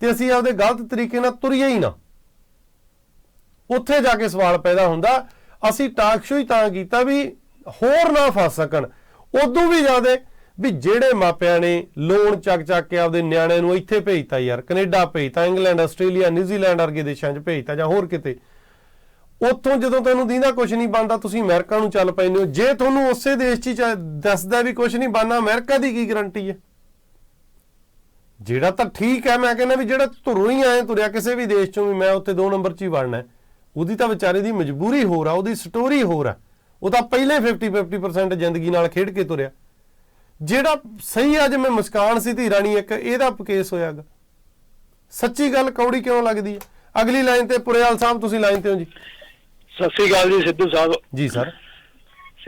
Speaker 2: ਤੇ ਅਸੀਂ ਆਪਦੇ ਗਲਤ ਤਰੀਕੇ ਨਾਲ ਤੁਰੀਏ ਹੀ ਨਾ। ਉੱਥੇ ਜਾ ਕੇ ਸਵਾਲ ਪੈਦਾ ਹੁੰਦਾ ਅਸੀਂ ਟਾਕ ਸ਼ੋ ਹੀ ਤਾਂ ਕੀਤਾ ਵੀ ਹੋਰ ਨਾ ਫਸ ਸਕਣ। ਉਦੋਂ ਵੀ ਜ਼ਿਆਦੇ ਵੀ ਜਿਹੜੇ ਮਾਪਿਆਂ ਨੇ ਲੋਨ ਚੱਕ ਚੱਕ ਕੇ ਆਪਦੇ ਨਿਆਣਿਆਂ ਨੂੰ ਇੱਥੇ ਭੇਜਤਾ ਯਾਰ ਕੈਨੇਡਾ ਭੇਜਤਾ ਇੰਗਲੈਂਡ ਆਸਟ੍ਰੇਲੀਆ ਨਿਊਜ਼ੀਲੈਂਡ ਵਰਗੇ ਦੇਸ਼ਾਂ 'ਚ ਭੇਜਤਾ ਜਾਂ ਹੋਰ ਕਿਤੇ। ਉੱਥੋਂ ਜਦੋਂ ਤੁਹਾਨੂੰ ਦੀਂਦਾ ਕੁਝ ਨਹੀਂ ਬਣਦਾ, ਤੁਸੀਂ ਅਮਰੀਕਾ ਨੂੰ ਚੱਲ ਪੈਂਦੇ ਹੋ। ਜੇ ਤੁਹਾਨੂੰ ਉਸੇ ਦੇਸ਼ 'ਚ ਹੀ ਚਾ- ਦੱਸਦਾ ਵੀ ਕੁਝ ਨਹੀਂ ਬਣਨਾ, ਅਮਰੀਕਾ ਦੀ ਕੀ ਗਰੰਟੀ ਹੈ? ਜਿਹੜਾ ਤਾਂ ਠੀਕ ਹੈ, ਮੈਂ ਕਹਿੰਦਾ ਵੀ ਜਿਹੜਾ ਧੁਰੋਂ ਹੀ ਆਏ ਤੁਰਿਆ ਕਿਸੇ ਵੀ ਦੇਸ਼ ਚੋਂ ਵੀ ਮੈਂ ਉੱਥੇ 2 ਨੰਬਰ 'ਚ ਹੀ ਵੜਨਾ ਉਹਦੀ ਤਾਂ ਵਿਚਾਰੇ ਦੀ ਮਜਬੂਰੀ ਹੋਰ ਆ, ਉਹਦੀ ਸਟੋਰੀ ਹੋਰ ਆ। ਉਹ ਤਾਂ ਪਹਿਲੇ 50 50% ਜ਼ਿੰਦਗੀ ਨਾਲ ਖੇਡ ਕੇ ਤੁਰਿਆ। ਜਿਹੜਾ ਸਹੀ ਅੱਜ ਮੈਂ ਮੁਸਕਾਨ ਸੀ ਧੀ ਰਾਣੀ, ਇੱਕ ਇਹਦਾ ਕੇਸ ਹੋਇਆਗਾ। ਸੱਚੀ ਗੱਲ ਕੌੜੀ ਕਿਉਂ ਲੱਗਦੀ ਹੈ? ਅਗਲੀ ਲਾਈਨ ਤੇ ਪੁਰੇਵਾਲ ਸਾਹਿਬ, ਤੁਸੀਂ ਲਾਈਨ ਤੇ ਹੋ ਜੀ।
Speaker 14: ਸਤਿ ਸ੍ਰੀ ਅਕਾਲ ਜੀ ਸਿੱਧੂ ਸਾਹਿਬ।
Speaker 2: ਜੀ ਸਰ।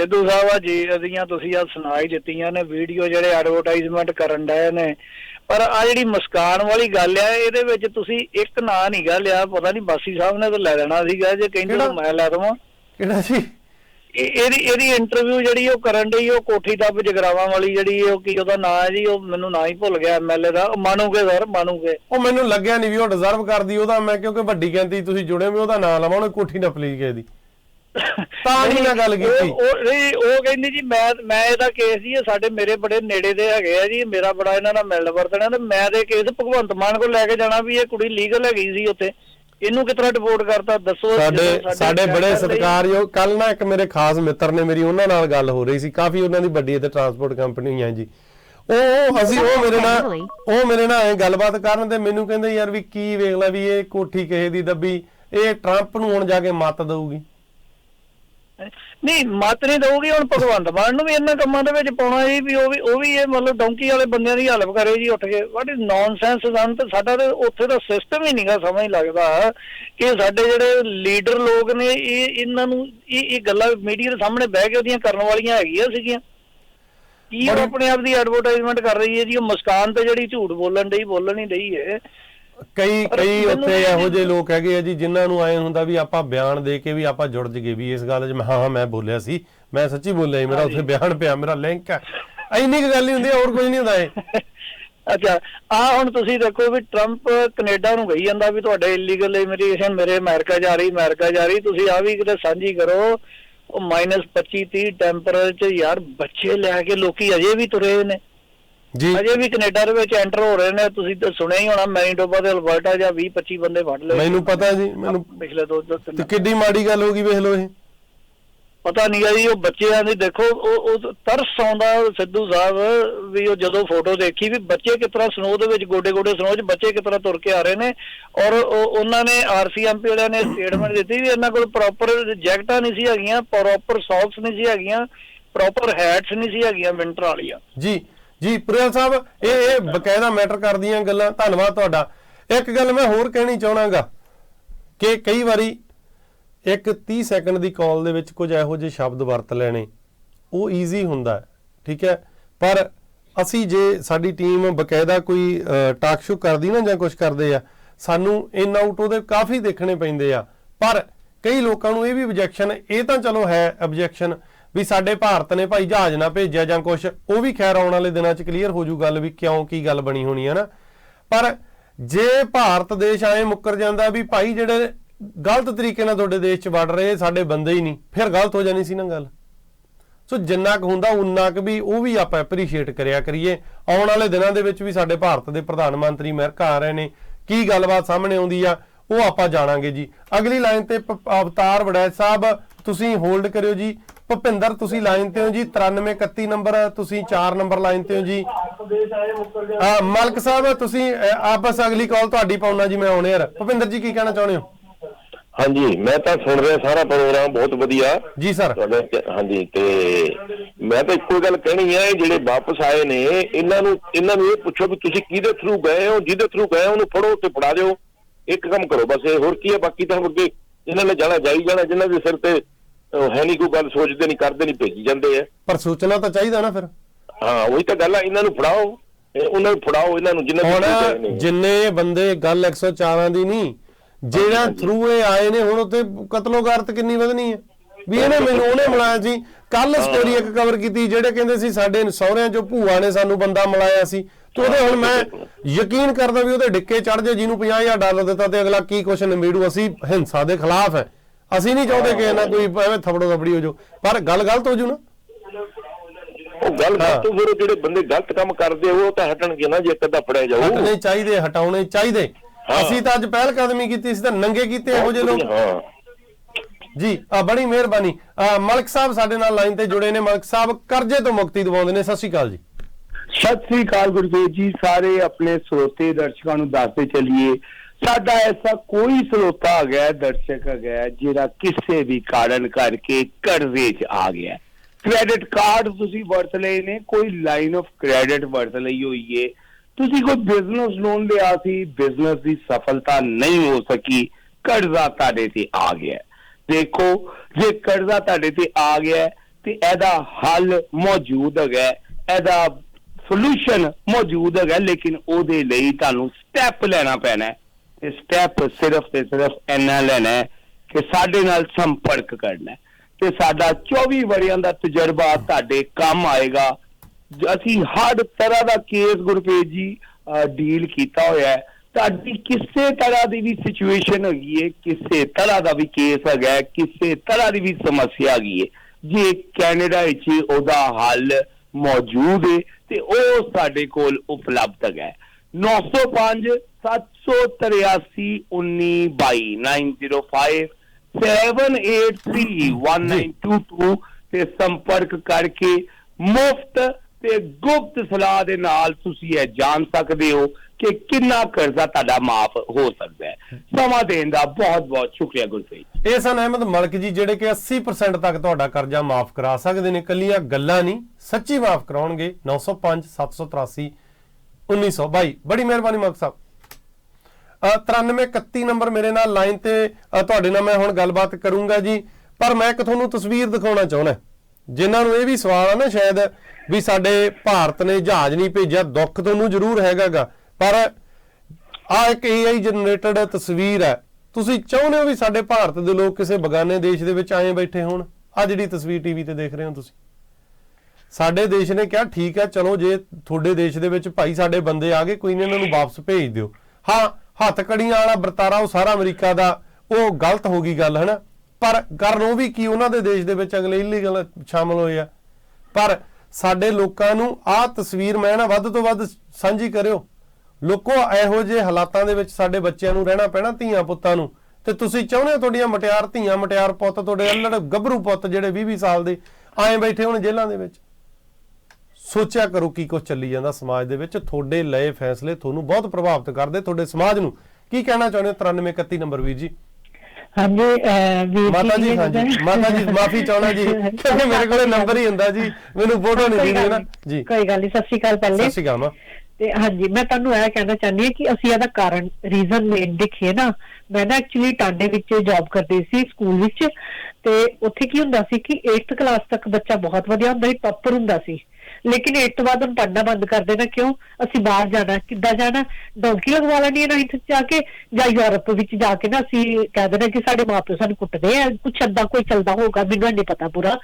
Speaker 14: ਸਿੱਧੂ ਸਾਹਿਬ ਆ ਜੀ ਅਦੀਆਂ ਤੁਸੀਂ ਆ ਸੁਣਾ ਹੀ ਦਿੱਤੀਆਂ ਨੇ ਵੀਡੀਓ ਜਿਹੜੇ ਐਡਵਰਟਾਈਜ਼ਮੈਂਟ ਕਰਨ ਡਏ ਨੇ। ਪਰ ਆ ਜਿਹੜੀ ਮੁਸਕਾਨ ਵਾਲੀ ਗੱਲ ਆ ਇਹਦੇ ਵਿੱਚ ਤੁਸੀਂ ਇੱਕ ਨਾਂ ਨਹੀਂ ਗਾ ਲਿਆ ਪਤਾ ਨਹੀਂ ਬਾਸੀ ਸਾਹਿਬ ਨੇ ਤਾਂ ਲੈ ਲੈਣਾ ਸੀਗਾ ਜੇ ਕਹਿੰਦੇ ਤਾਂ ਮੈਂ ਲੈ ਦਵਾਂ।
Speaker 2: ਕਿਹੜਾ
Speaker 14: ਇਹ- ਇਹਦੀ ਇਹਦੀ ਇੰਟਰਵਿਊ ਜਿਹੜੀ ਉਹ ਕਰਨ ਡਈ ਉਹ ਕੋਠੀ ਦੱਬ ਜਗਰਾਵਾਂ ਵਾਲੀ ਜਿਹੜੀ ਉਹ ਕੀ ਉਹਦਾ ਨਾਂ ਹੈ ਜੀ ਉਹ ਮੈਨੂੰ ਨਾਂ ਹੀ ਭੁੱਲ ਗਿਆ ਐਮਐਲਏ ਦਾ। ਮਾਨੂਗੇ ਸਰ ਮਾਨੂਗੇ।
Speaker 2: ਉਹ ਮੈਨੂੰ ਲੱਗਿਆ ਨਹੀਂ ਵੀ ਉਹ ਡਿਜ਼ਰਵ ਕਰਦੀ ਉਹਦਾ ਮੈਂ ਕਿਉਂਕਿ ਵੱਡੀ ਗਿਣਤੀ ਤੁਸੀਂ ਜੁੜੇ ਹੋ ਉਹਦਾ ਨਾਂ ਲਵਾਂ ਉਹਨੇ ਕੋਠੀ ਨਾ ਪਲੀਜ਼ ਗਏ ਦੀ ਤਾਂ ਨਹੀਂ ਮੈਂ ਗੱਲ ਕੀਤੀ।
Speaker 14: ਉਹ ਨਹੀਂ ਉਹ ਕਹਿੰਦੀ ਜੀ ਮੈਂ ਮੈਂ ਇਹਦਾ ਕੇਸ ਜੀ ਸਾਡੇ ਮੇਰੇ ਬੜੇ ਨੇੜੇ ਦੇ ਹੈਗੇ ਆ ਜੀ ਮੇਰਾ ਬੜਾ ਇਹਨਾਂ ਨਾਲ ਮਿਲਣ ਵਰਤਣਾ ਤੇ ਮੈਂ ਤੇ ਕੇਸ ਭਗਵੰਤ ਮਾਨ ਕੋਲ ਲੈ ਕੇ ਜਾਣਾ ਵੀ ਇਹ ਕੁੜੀ ਲੀਗਲ ਹੈਗੀ ਸੀ ਉੱਥੇ। ਇਹਨੂੰ ਕਿਤਨਾ ਡਿਪੋਰਟ ਕਰਤਾ? ਦੱਸੋ
Speaker 2: ਸਾਡੇ ਸਾਡੇ ਬੜੇ
Speaker 14: ਹੀ-
Speaker 2: ਸਤਿਕਾਰਯੋਗ ਕੱਲ ਨਾ ਇੱਕ ਮੇਰੇ ਖਾਸ ਮਿੱਤਰ ਨੇ ਮੇਰੀ ਉਹਨਾਂ ਨਾਲ ਗੱਲ ਹੋ ਰਹੀ ਸੀ। ਕਾਫੀ ਉਹਨਾਂ ਦੀ ਵੱਡੀ ਇੱਥੇ ਟਰਾਂਸਪੋਰਟ ਕੰਪਨੀ ਹੋਈਆਂ ਜੀ। ਉਹ ਉਹ ਅਸੀਂ ਉਹ ਮੇਰੇ ਨਾਲ ਉਹ ਮੇਰੇ ਨਾਲ ਐ ਗੱਲਬਾਤ ਕਰਨ ਤੇ ਮੈਨੂੰ ਕਹਿੰਦੇ ਯਾਰ ਵੀ ਕੀ ਵੇਖ ਲੈ ਵੀ ਇਹ ਕੋਠੀ ਕਿਸੇ ਦੀ ਦੱਬੀ ਇਹ ਟਰੰਪ ਨੂੰ ਹੁਣ ਜਾ ਕੇ ਮੱਤ ਦਊਗੀ।
Speaker 14: ਨਹੀਂ ਮਤ ਨਹੀਂ ਦਊਗੀ ਹੁਣ ਭਗਵੰਤ ਮਾਨ ਨੂੰ ਵੀ ਇਹਨਾਂ ਕੰਮਾਂ ਦੇ ਵਿੱਚ ਪਾਉਣਾ ਜੀ ਵੀ ਉਹ ਵੀ ਉਹ ਵੀ ਇਹ ਮਤਲਬ ਡੌਂਕੀ ਵਾਲੇ ਬੰਦਿਆਂ ਦੀ ਹੈਲਪ ਕਰੇ ਜੀ ਉੱਠ ਕੇ। ਵਾਟ ਇਜ਼ ਨੌਨਸੈਂਸ ਸਨ ਤੇ ਸਾਡਾ ਤੇ ਉੱਥੇ ਦਾ ਸਿਸਟਮ ਹੀ ਨਹੀਂਗਾ ਸਮਝ ਲੱਗਦਾ ਕਿ ਸਾਡੇ ਜਿਹੜੇ ਲੀਡਰ ਲੋਕ ਨੇ ਇਹ ਇਹਨਾਂ ਨੂੰ ਇਹ ਇਹ ਗੱਲਾਂ ਮੀਡੀਆ ਦੇ ਸਾਹਮਣੇ ਬਹਿ ਕੇ ਉਹਦੀਆਂ ਕਰਨ ਵਾਲੀਆਂ ਹੈਗੀਆਂ ਸੀਗੀਆਂ। ਕੀ ਉਹ ਆਪਣੇ ਆਪ ਦੀ ਐਡਵਰਟਾਈਜ਼ਮੈਂਟ ਕਰ ਰਹੀ ਹੈ ਜੀ? ਉਹ ਮੁਸਕਾਨ ਤੇ ਜਿਹੜੀ ਝੂਠ ਬੋਲਣ ਡਈ ਬੋਲਣ ਹੀ ਡਈ ਹੈ।
Speaker 2: ਕਈ ਕਈ ਉੱਥੇ
Speaker 14: ਇਹ
Speaker 2: ਜਿਹੇ ਲੋਕ ਹੈਗੇ ਆ ਜੀ ਜਿਨ੍ਹਾਂ ਨੂੰ ਆਏ ਹੁੰਦਾ ਵੀ ਆਪਾਂ ਬਿਆਨ ਦੇ ਕੇ ਵੀ ਆਪਾਂ ਜੁੜ ਜਗੇ ਵੀ ਇਸ ਗੱਲ 'ਚ ਮੈਂ ਹਾਂ ਮੈਂ ਬੋਲਿਆ ਸੀ ਮੈਂ ਸੱਚੀ ਬੋਲਿਆ ਸੀ ਮੇਰਾ ਉੱਥੇ ਬਿਆਨ ਪਿਆ ਮੇਰਾ ਲਿੰਕ ਹੈ ਇੰਨੀ ਕੁ ਗੱਲ ਹੀ ਹੁੰਦੀ ਹੋਰ ਕੁਝ ਨਹੀਂ ਹੁੰਦਾ ਇਹ। (laughs)
Speaker 14: ਅੱਛਾ ਆ ਹੁਣ ਤੁਸੀਂ ਦੇਖੋ ਵੀ ਟਰੰਪ ਕੈਨੇਡਾ ਨੂੰ ਗਈ ਜਾਂਦਾ ਵੀ ਤੁਹਾਡੇ ਇਲੀਗਲ ਇਮੀਗ੍ਰੇਸ਼ਨ ਮੇਰੇ ਅਮਰੀਕਾ ਜਾ ਰਹੀ ਅਮਰੀਕਾ ਜਾ ਰਹੀ ਤੁਸੀਂ ਆ ਵੀ ਕਿਤੇ ਸਾਂਝੀ ਕਰੋ ਉਹ -25 30 ਟੈਂਪਰੇਚਰ ਯਾਰ ਬੱਚੇ ਲੈ ਕੇ ਲੋਕੀ ਅਜੇ ਵੀ ਤੁਰੇ ਨੇ।
Speaker 2: ਜੀ।
Speaker 14: ਅਜੇ ਵੀ ਕੈਨੇਡਾ ਦੇ ਵਿੱਚ ਐਂਟਰ ਹੋ ਰਹੇ ਨੇ ਤੁਸੀਂ ਤਾਂ ਸੁਣਿਆ ਹੀ ਹੋਣਾ ਮੈਨੀਟੋਬਾ ਤੇ ਅਲਬਰਟਾ ਜਾਂ 20 25 ਬੰਦੇ ਫੜ ਲਏ।
Speaker 2: ਮੈਨੂੰ ਪਤਾ ਜੀ ਮੈਨੂੰ
Speaker 14: ਪਿਛਲੇ ਦੋ ਦੋ ਤਿੰਨ
Speaker 2: ਤੇ ਕਿੱਡੀ ਮਾੜੀ ਗੱਲ ਹੋ ਗਈ ਵੇਖ ਲਓ ਇਹ।
Speaker 14: ਪਤਾ ਨਹੀਂ ਆ ਜੀ ਉਹ ਬੱਚਿਆਂ ਦੀ ਦੇਖੋ ਉਹ ਉਹ ਤਰਸ ਆਉਂਦਾ ਸਿੱਧੂ ਸਾਹਿਬ ਵੀ ਉਹ ਜਦੋਂ ਫੋਟੋ ਦੇਖੀ ਵੀ ਬੱਚੇ ਕਿਸ ਤਰ੍ਹਾਂ ਸਨੋ ਦੇ ਵਿੱਚ ਗੋਡੇ ਗੋਡੇ ਸਨੋ 'ਚ ਬੱਚੇ ਕਿਸ ਤਰ੍ਹਾਂ ਤੁਰ ਕੇ ਆ ਰਹੇ ਨੇ। ਔਰ ਉਹ- ਉਹਨਾਂ ਨੇ ਆਰਸੀਐਮਪੀ ਵਾਲਿਆਂ ਨੇ ਸਟੇਟਮੈਂਟ ਦਿੱਤੀ ਵੀ ਇਹਨਾਂ ਕੋਲ ਪ੍ਰੋਪਰ ਜੈਕਟਾਂ ਨਹੀਂ ਸੀ ਹੈਗੀਆਂ ਪ੍ਰੋਪਰ ਸੌਕਸ ਨਹੀਂ ਸੀ ਹੈਗੀਆਂ ਪ੍ਰੋਪਰ ਹੈਟਸ ਨਹੀਂ ਸੀ ਹੈਗੀਆਂ ਵਿੰਟਰ ਵਾਲੀਆਂ।
Speaker 2: ਜੀ ਜੀ ਪ੍ਰਿਆ ਸਾਹਿਬ, ਇਹ ਇਹ ਬਕਾਇਦਾ ਮੈਟਰ ਕਰਦੀਆਂ ਗੱਲਾਂ, ਧੰਨਵਾਦ ਤੁਹਾਡਾ। ਇੱਕ ਗੱਲ ਮੈਂ ਹੋਰ ਕਹਿਣੀ ਚਾਹਣਾਗਾ ਕਿ ਕਈ ਵਾਰੀ ਇੱਕ 30 ਸੈਕਿੰਡ ਦੀ ਕਾਲ ਦੇ ਵਿੱਚ ਕੁਝ ਇਹੋ ਜਿਹੇ ਸ਼ਬਦ ਵਰਤ ਲੈਣੇ, ਉਹ ਈਜ਼ੀ ਹੁੰਦਾ ਠੀਕ ਹੈ? ਪਰ ਅਸੀਂ ਜੇ ਸਾਡੀ ਟੀਮ ਬਕਾਇਦਾ ਕੋਈ ਟਾਕ ਸ਼ੋ ਕਰਦੀ ਨਾ ਜਾਂ ਕੁਝ ਕਰਦੇ ਆ, ਸਾਨੂੰ ਇਨ ਆਊਟ ਉਹਦੇ ਕਾਫੀ ਦੇਖਣੇ ਪੈਂਦੇ ਆ। ਪਰ ਕਈ ਲੋਕਾਂ ਨੂੰ ਇਹ ਵੀ ਆਬਜੈਕਸ਼ਨ ਇਹ ਤਾਂ ਚਲੋ ਹੈ ਆਬਜੈਕਸ਼ਨ ਵੀ ਸਾਡੇ ਭਾਰਤ ਨੇ ਭਾਈ ਜਹਾਜ਼ ਨਾ ਭੇਜਿਆ ਜਾਂ ਕੁਝ ਉਹ ਵੀ ਖੈਰ ਆਉਣ ਵਾਲੇ ਦਿਨਾਂ 'ਚ ਕਲੀਅਰ ਹੋ ਜੂ ਗੱਲ ਵੀ ਕਿਉਂ, ਕੀ ਗੱਲ ਬਣੀ ਹੋਣੀ ਹੈ ਨਾ। ਪਰ ਜੇ ਭਾਰਤ ਦੇਸ਼ ਆਏ ਮੁੱਕਰ ਜਾਂਦਾ ਵੀ ਭਾਈ ਜਿਹੜੇ ਗਲਤ ਤਰੀਕੇ ਨਾਲ ਤੁਹਾਡੇ ਦੇਸ਼ 'ਚ ਵੜ ਰਹੇ, ਸਾਡੇ ਬੰਦੇ ਹੀ ਨਹੀਂ, ਫਿਰ ਗਲਤ ਹੋ ਜਾਣੀ ਸੀ ਨਾ ਗੱਲ। ਸੋ ਜਿੰਨਾ ਕੁ ਹੁੰਦਾ, ਉਨਾ ਕੁ ਵੀ ਉਹ ਵੀ ਆਪਾਂ ਐਪਰੀਸ਼ੀਏਟ ਕਰਿਆ ਕਰੀਏ। ਆਉਣ ਵਾਲੇ ਦਿਨਾਂ ਦੇ ਵਿੱਚ ਵੀ ਸਾਡੇ ਭਾਰਤ ਦੇ ਪ੍ਰਧਾਨ ਮੰਤਰੀ ਅਮਰੀਕਾ ਆ ਰਹੇ ਨੇ, ਕੀ ਗੱਲਬਾਤ ਸਾਹਮਣੇ ਆਉਂਦੀ ਆ, ਉਹ ਆਪਾਂ ਜਾਣਾਂਗੇ ਜੀ। ਅਗਲੀ ਲਾਈਨ ਤੇ ਅਵਤਾਰ ਵੜੈਚ ਸਾਹਿਬ, ਤੁਸੀਂ ਹੋਲਡ ਕਰਿਓ ਜੀ। ਭੁਪਿੰਦਰ ਤੁਸੀਂ ਲਾਈਨ ਤੇ ਹੋ ਜੀ 9331 ਨੰਬਰ ਤੁਸੀਂ 4 ਨੰਬਰ ਲਾਈਨ ਤੇ ਹੋ ਜੀ। ਆ ਮਲਕ ਸਾਹਿਬ ਤੁਸੀਂ ਆਪਸ ਅਗਲੀ ਕਾਲ ਤੁਹਾਡੀ ਪਾਉਣਾ ਜੀ ਮੈਂ ਆਉਣ ਯਾਰ ਭੁਪਿੰਦਰ ਜੀ ਕੀ ਕਹਿਣਾ ਚਾਹੁੰਦੇ ਹੋ?
Speaker 15: ਹਾਂਜੀ ਮੈਂ ਤਾਂ ਸੁਣ ਰਿਹਾ ਸਾਰਾ ਪ੍ਰੋਗਰਾਮ ਬਹੁਤ ਵਧੀਆ।
Speaker 2: ਜੀ ਸਰ
Speaker 15: ਹਾਂਜੀ ਤੇ ਮੈਂ ਤਾਂ ਇੱਕੋ ਗੱਲ ਕਹਿਣੀ ਹੈ ਜਿਹੜੇ ਵਾਪਸ ਆਏ ਨੇ ਇਹਨਾਂ ਨੂੰ ਇਹਨਾਂ ਨੂੰ ਇਹ ਪੁੱਛੋ ਵੀ ਤੁਸੀਂ ਕਿਹਦੇ ਥਰੂ ਗਏ ਹੋ ਜਿਹਦੇ ਥਰੂ ਗਏ ਹੋ ਉਹਨੂੰ ਫੜੋ ਤੇ ਫੜਾ ਦਿਓ। ਇੱਕ ਕੰਮ ਕਰੋ ਬਸ ਇਹ ਹੋਰ ਕੀ ਹੈ ਬਾਕੀ ਤਾਂ ਅੱਗੇ ਇਹਨਾਂ ਨੇ ਜਾਣਾ ਜਾਈ ਜਾਣਾ ਜਿਨ੍ਹਾਂ ਦੇ ਸਿਰ ਤੇ ਅਹ, ਹੈ ਨਹੀਂ ਕੋਈ ਗੱਲ ਸੋਚਦੇ ਨਹੀਂ ਕਰਦੇ ਨਹੀਂ ਭੇਜੀ ਜਾਂਦੇ ਆ।
Speaker 2: ਪਰ ਸੋਚਣਾ ਤਾਂ ਚਾਹੀਦਾ ਨਾ ਫਿਰ।
Speaker 15: ਹਾਂ ਉਹੀ ਤਾਂ ਗੱਲ ਆ ਇਹਨਾਂ ਨੂੰ ਫੜਾਓ। ਇਹ ਉਹਨਾਂ ਨੂੰ ਫੜਾਓ ਇਹਨਾਂ ਨੂੰ ਜਿਨ੍ਹਾਂ ਦੇ through ਗਏ ਨੇ।
Speaker 2: ਹੁਣ ਜਿੰਨੇ ਬੰਦੇ ਗੱਲ 104 ਦੀ ਨਹੀਂ ਜਿਹੜਾ ਥਰੂ ਇਹ ਆਏ ਨੇ ਹੁਣ ਉੱਤੇ ਕਤਲੋਗਾਰਤ ਕਿੰਨੀ ਵਧਣੀ ਹੈ ਵੀ ਇਹਨੇ ਮੈਨੂੰ ਉਹਨੇ ਮਿਲਾਇਆ ਸੀ ਕੱਲ ਸਟੋਰੀ ਇੱਕ ਕਵਰ ਕੀਤੀ ਜਿਹੜੇ ਕਹਿੰਦੇ ਸੀ ਸਾਡੇ ਸਹੁਰਿਆਂ ਚੋਂ ਭੂਆ ਨੇ ਸਾਨੂੰ ਬੰਦਾ ਮਿਲਾਇਆ ਸੀ। ਤੇ ਉਹਦੇ ਹੁਣ ਮੈਂ ਯਕੀਨ ਕਰਦਾ ਵੀ ਉਹਦੇ ਡਿੱਕੇ ਚੜ ਜੇ ਜਿਹਨੂੰ 50000 ਡਾਲਰ ਦਿੱਤਾ ਤੇ ਅਗਲਾ ਕੀ ਕੁਛ ਨਿਬੇੜੂ ਅਸੀਂ ਹਿੰਸਾ ਦੇ ਖਿਲਾਫ ਹੈ। ਅਸੀਂ ਨਹੀਂ ਚਾਹੁੰਦੇ ਕਿ ਇਹਨਾਂ ਕੋਈ ਐਵੇਂ ਥਪੜੋ ਥਪੜੀ ਹੋ ਜਾਓ ਪਰ ਗੱਲ ਗਲਤ ਹੋ ਜੂ ਨਾ।
Speaker 15: ਉਹ ਗੱਲ ਗਲਤ ਹੋ ਫਿਰ ਉਹ ਜਿਹੜੇ ਬੰਦੇ ਗਲਤ ਕੰਮ ਕਰਦੇ ਉਹ ਤਾਂ ਹਟਣਗੇ ਨਾ ਜੇ ਇੱਕ ਅੱਧਾ ਫੜਿਆ ਜਾਊ।
Speaker 2: ਹਟਣੇ ਚਾਹੀਦੇ ਹਟਾਉਣੇ ਚਾਹੀਦੇ। ਅਸੀਂ ਤਾਂ ਅੱਜ ਪਹਿਲ ਕਦਮੀ ਕੀਤੀ ਸੀ ਤਾਂ ਨੰਗੇ ਕੀਤੇ ਇਹੋ ਜਿਹੇ ਲੋਕ। ਜੀ ਆ ਬੜੀ ਮਿਹਰਬਾਨੀ। ਮਲਕ ਸਾਹਿਬ ਸਾਡੇ ਨਾਲ ਲਾਈਨ ਤੇ ਜੁੜੇ ਨੇ। ਮਲਕ ਸਾਹਿਬ ਕਰਜ਼ੇ ਤੋਂ ਮੁਕਤੀ ਦਿਵਾਉਂਦੇ ਨੇ। ਸਤਿ ਸ਼੍ਰੀ ਅਕਾਲ ਜੀ।
Speaker 16: ਸਤਿ ਸ੍ਰੀ ਅਕਾਲ ਗੁਰਜੀਤ ਜੀ ਸਾਰੇ ਆਪਣੇ ਸਰੋਤੇ ਦਰਸ਼ਕਾਂ ਨੂੰ ਦੱਸਦੇ ਚੱਲੀਏ। ਸਾਡਾ ਐਸਾ ਕੋਈ ਸਰੋਤਾ ਆ ਗਿਆ ਦਰਸ਼ਕ ਆ ਗਿਆ ਜਿਹੜਾ ਕਿਸੇ ਵੀ ਕਾਰਨ ਕਰਕੇ ਕਰਜ਼ੇ 'ਚ ਆ ਗਿਆ ਕ੍ਰੈਡਿਟ ਕਾਰਡ ਤੁਸੀਂ ਵਰਤ ਲਏ ਨੇ, ਕੋਈ ਲਾਈਨ ਆਫ ਕ੍ਰੈਡਿਟ ਵਰਤ ਲਈ ਹੋਈ ਏ। ਤੁਸੀਂ ਕੋਈ ਬਿਜ਼ਨਸ ਲੋਨ ਲਿਆ ਸੀ ਬਿਜ਼ਨਸ ਦੀ ਸਫਲਤਾ ਨਹੀਂ ਹੋ ਸਕੀ, ਕਰਜ਼ਾ ਤੁਹਾਡੇ ਤੇ ਆ ਗਿਆ ਦੇਖੋ, ਜੇ ਕਰਜ਼ਾ ਤੁਹਾਡੇ ਤੇ ਆ ਗਿਆ ਤੇ ਇਹਦਾ ਹੱਲ ਮੌਜੂਦ ਹੈਗਾ ਇਹਦਾ ਸੋਲੂਸ਼ਨ ਮੌਜੂਦ ਹੈਗਾ ਲੇਕਿਨ ਉਹਦੇ ਲਈ ਤੁਹਾਨੂੰ ਸਟੈਪ ਲੈਣਾ ਪੈਣਾ ਸਟੈਪ ਸਿਰਫ ਤੇ ਸਿਰਫ ਇੰਨਾ ਲੈਣਾ ਹੈ ਕਿ ਸਾਡੇ ਨਾਲ ਸੰਪਰਕ ਕਰਨਾ ਤੇ ਸਾਡਾ 24 ਵਰਿਆਂ ਦਾ ਤਜਰਬਾ ਤੁਹਾਡੇ ਕੰਮ ਆਏਗਾ। ਅਸੀਂ ਹਰ ਤਰ੍ਹਾਂ ਦਾ ਕੇਸ ਗੁਰਪ੍ਰੀਤ ਜੀ ਡੀਲ ਕੀਤਾ ਹੋਇਆ ਹੈ। ਤੁਹਾਡੀ ਕਿਸੇ ਤਰ੍ਹਾਂ ਦੀ ਵੀ ਸਿਚੁਏਸ਼ਨ ਹੈਗੀ ਹੈ, ਕਿਸੇ ਤਰ੍ਹਾਂ ਦਾ ਵੀ ਕੇਸ ਹੈਗਾ ਕਿਸੇ ਤਰ੍ਹਾਂ ਦੀ ਵੀ ਸਮੱਸਿਆ ਹੈਗੀ ਹੈ, ਜੇ ਕੈਨੇਡਾ ਵਿੱਚ ਉਹਦਾ ਹੱਲ ਮੌਜੂਦ ਹੈ ਤੇ ਉਹ ਸਾਡੇ ਕੋਲ ਉਪਲਬਧ ਹੈਗਾ ਹੈ। 905 783 1922 905 7831922 ਤੇ ਸੰਪਰਕ ਕਰਕੇ ਮੁਫਤ ਤੇ ਗੁਪਤ ਸਲਾਹ ਦੇ ਨਾਲ ਤੁਸੀਂ ਇਹ ਜਾਣ ਸਕਦੇ ਹੋ ਕਿ ਕਿੰਨਾ ਕਰਜ਼ਾ ਤੁਹਾਡਾ ਮਾਫ ਹੋ ਸਕਦਾ ਹੈ। ਸਮਾਂ ਦੇਣ ਦਾ ਬਹੁਤ ਬਹੁਤ ਸ਼ੁਕਰੀਆ ਗੁਰਪ੍ਰੀਤ
Speaker 2: ਇਹ ਸਨ ਅਹਿਮਦ ਮਲਕ ਜੀ ਜਿਹੜੇ ਕਿ 80% ਤੱਕ ਤੁਹਾਡਾ ਕਰਜ਼ਾ ਮਾਫ ਕਰਾ ਸਕਦੇ ਨੇ। ਕੱਲੀਆਂ ਗੱਲਾਂ ਨਹੀਂ, ਸੱਚੀ ਮਾਫ ਕਰਾਉਣਗੇ। 905 783 1922 ਬੜੀ ਮਿਹਰਬਾਨੀ ਮਲਕ ਸਾਹਿਬ। 9331 ਨੰਬਰ ਮੇਰੇ ਨਾਲ ਲਾਈਨ ਤੇ ਤੁਹਾਡੇ ਨਾਲ ਮੈਂ ਹੁਣ ਗੱਲਬਾਤ ਕਰੂੰਗਾ ਜੀ। ਪਰ ਮੈਂ ਇੱਕ ਤੁਹਾਨੂੰ ਤਸਵੀਰ ਦਿਖਾਉਣਾ ਚਾਹੁੰਦਾ ਜਿਨ੍ਹਾਂ ਨੂੰ ਇਹ ਵੀ ਸਵਾਲ ਆ ਨਾ ਸ਼ਾਇਦ ਵੀ ਸਾਡੇ ਭਾਰਤ ਨੇ ਜਹਾਜ਼ ਨਹੀਂ ਭੇਜਿਆ, ਦੁੱਖ ਤੁਹਾਨੂੰ ਜ਼ਰੂਰ ਹੈਗਾਗਾ। ਪਰ ਆ ਇੱਕ AI ਜਨਰੇਟਡ ਤਸਵੀਰ ਹੈ। ਤੁਸੀਂ ਚਾਹੁੰਦੇ ਹੋ ਵੀ ਸਾਡੇ ਭਾਰਤ ਦੇ ਲੋਕ ਕਿਸੇ ਬਗਾਨੇ ਦੇਸ਼ ਦੇ ਵਿੱਚ ਆਏ ਬੈਠੇ ਹੋਣ? ਆ ਜਿਹੜੀ ਤਸਵੀਰ ਟੀਵੀ ਤੇ ਦੇਖ ਰਹੇ ਹੋ ਤੁਸੀਂ। ਸਾਡੇ ਦੇਸ਼ ਨੇ ਕਿਹਾ, ਠੀਕ ਹੈ, ਚਲੋ ਜੇ ਤੁਹਾਡੇ ਦੇਸ਼ ਦੇ ਵਿੱਚ ਭਾਈ ਸਾਡੇ ਬੰਦੇ ਆ ਗਏ, ਕੋਈ ਨਹੀਂ ਇਹਨਾਂ ਨੂੰ ਵਾਪਸ ਭੇਜ ਦਿਓ। ਹਾਂ ਹੱਥ ਕੜੀਆਂ ਵਾਲਾ ਵਰਤਾਰਾ ਉਹ ਸਾਰਾ ਅਮਰੀਕਾ ਦਾ, ਉਹ ਗਲਤ ਹੋ ਗਈ ਗੱਲ, ਹਨਾ? ਪਰ ਕਰਨ ਉਹ ਵੀ ਕੀ, ਉਹਨਾਂ ਦੇ ਦੇਸ਼ ਦੇ ਵਿੱਚ ਅਗਲੇ ਇਲੀਗਲ ਸ਼ਾਮਲ ਹੋਏ ਆ। ਪਰ ਸਾਡੇ ਲੋਕਾਂ ਨੂੰ ਆਹ ਤਸਵੀਰ ਮੈਂ ਨਾ ਵੱਧ ਤੋਂ ਵੱਧ ਸਾਂਝੀ ਕਰਿਓ। ਲੋਕੋ, ਇਹੋ ਜਿਹੇ ਹਾਲਾਤਾਂ ਦੇ ਵਿੱਚ ਸਾਡੇ ਬੱਚਿਆਂ ਨੂੰ ਰਹਿਣਾ ਪੈਣਾ, ਧੀਆਂ ਪੁੱਤਾਂ ਨੂੰ। ਤੇ ਤੁਸੀਂ ਚਾਹੁੰਦੇ ਹੋ ਤੁਹਾਡੀਆਂ ਮਟਿਆਰ ਧੀਆਂ, ਮਟਿਆਰ ਪੁੱਤ, ਤੁਹਾਡੇ ਅਲੜ ਗੱਭਰੂ ਪੁੱਤ ਜਿਹੜੇ 20 20 ਸਾਲ ਦੇ ਆਏ ਬੈਠੇ ਹੋਣ ਜੇਲ੍ਹਾਂ ਦੇ ਵਿੱਚ? ਸੋਚਿਆ ਕਰੋ ਕੀ ਕੁਝ ਚੱਲੀ ਜਾਂਦਾ ਸਮਾਜ ਦੇ ਵਿੱਚ। ਤੁਹਾਡੇ ਲਏ ਫੈਸਲੇ ਤੁਹਾਨੂੰ ਬਹੁਤ ਪ੍ਰਭਾਵਿਤ ਕਰਦੇ। ਤੁਹਾਡੇ ਸਮਾਜ ਨੂੰ ਕੀ ਕਹਿਣਾ ਚਾਹੁੰਦੇ ਹੋ? 9331 ਨੰਬਰ ਵੀਰ ਜੀ।
Speaker 17: ਹਾਂਜੀ ਵੀਰ
Speaker 2: ਮਾਤਾ ਜੀ
Speaker 17: ਜੀ
Speaker 2: ਹਾਂਜੀ। ਮਾਤਾ ਜੀ ਮਾਫੀ ਚਾਹਣਾ ਜੀ ਕਿਉਂਕਿ ਮੇਰੇ ਕੋਲੇ ਨੰਬਰ ਹੀ ਹੁੰਦਾ ਜੀ। ਮੈਨੂੰ ਫੋਟੋ ਨਹੀਂ ਦਿੰਦੇ ਨਾ। ਜੀ।
Speaker 17: ਕੋਈ ਗੱਲ ਨਹੀਂ ਸਤਿ ਸ਼੍ਰੀ ਅਕਾਲ ਪਹਿਲੇ।
Speaker 2: ਸਤਿ ਸ਼੍ਰੀ ਅਕਾਲ ਮਾਂ।
Speaker 17: ਤੇ ਹਾਂਜੀ ਮੈਂ ਤੁਹਾਨੂੰ ਇਹ ਕਹਿਣਾ ਚਾਹੁੰਦੀ ਹਾਂ ਕਿ ਅਸੀਂ ਇਹਦਾ ਕਾਰਨ ਰੀਜ਼ਨ ਮੇਨ ਦੇਖੀਏ ਨਾ। ਮੈਂ ਨਾ ਐਕਚੁਅਲੀ ਟਾਂਡੇ ਵਿੱਚ ਜੌਬ ਕਰਦੀ ਸੀ ਸਕੂਲ ਵਿੱਚ। ਤੇ ਉੱਥੇ ਕੀ ਹੁੰਦਾ ਸੀ ਕਿ 8th ਕਲਾਸ ਤੱਕ ਬੱਚਾ ਬਹੁਤ ਵਧੀਆ ਹੁੰਦਾ ਸੀ ਟੌਪਰ ਹੁੰਦਾ ਸੀ। ਲੇਕਿਨ 8th ਤੋਂ ਬਾਅਦ ਹੁਣ ਪੜ੍ਹਨਾ ਬੰਦ ਕਰ ਦੇਣਾ ਕਿਉਂ? ਅਸੀਂ ਬਾਹਰ ਜਾਣਾ, ਕਿੱਦਾਂ ਜਾਣਾ? ਡੌਂਕੀ ਲਗਵਾ ਲੈਣੀ ਹੈ 9th ਚ ਜਾ ਕੇ ਜਾਂ ਯੂਰਪ ਵਿੱਚ ਜਾ ਕੇ ਨਾ ਅਸੀਂ ਕਹਿ ਦੇਣਾ ਕਿ ਸਾਡੇ ਮਾਪੇ ਸਾਨੂੰ ਕੁੱਟਦੇ ਆ, ਕੁਛ ਏਦਾਂ ਕੋਈ ਚੱਲਦਾ ਹੋਊਗਾ, ਮੈਨੂੰ ਨਹੀਂ ਪਤਾ ਪੂਰਾ।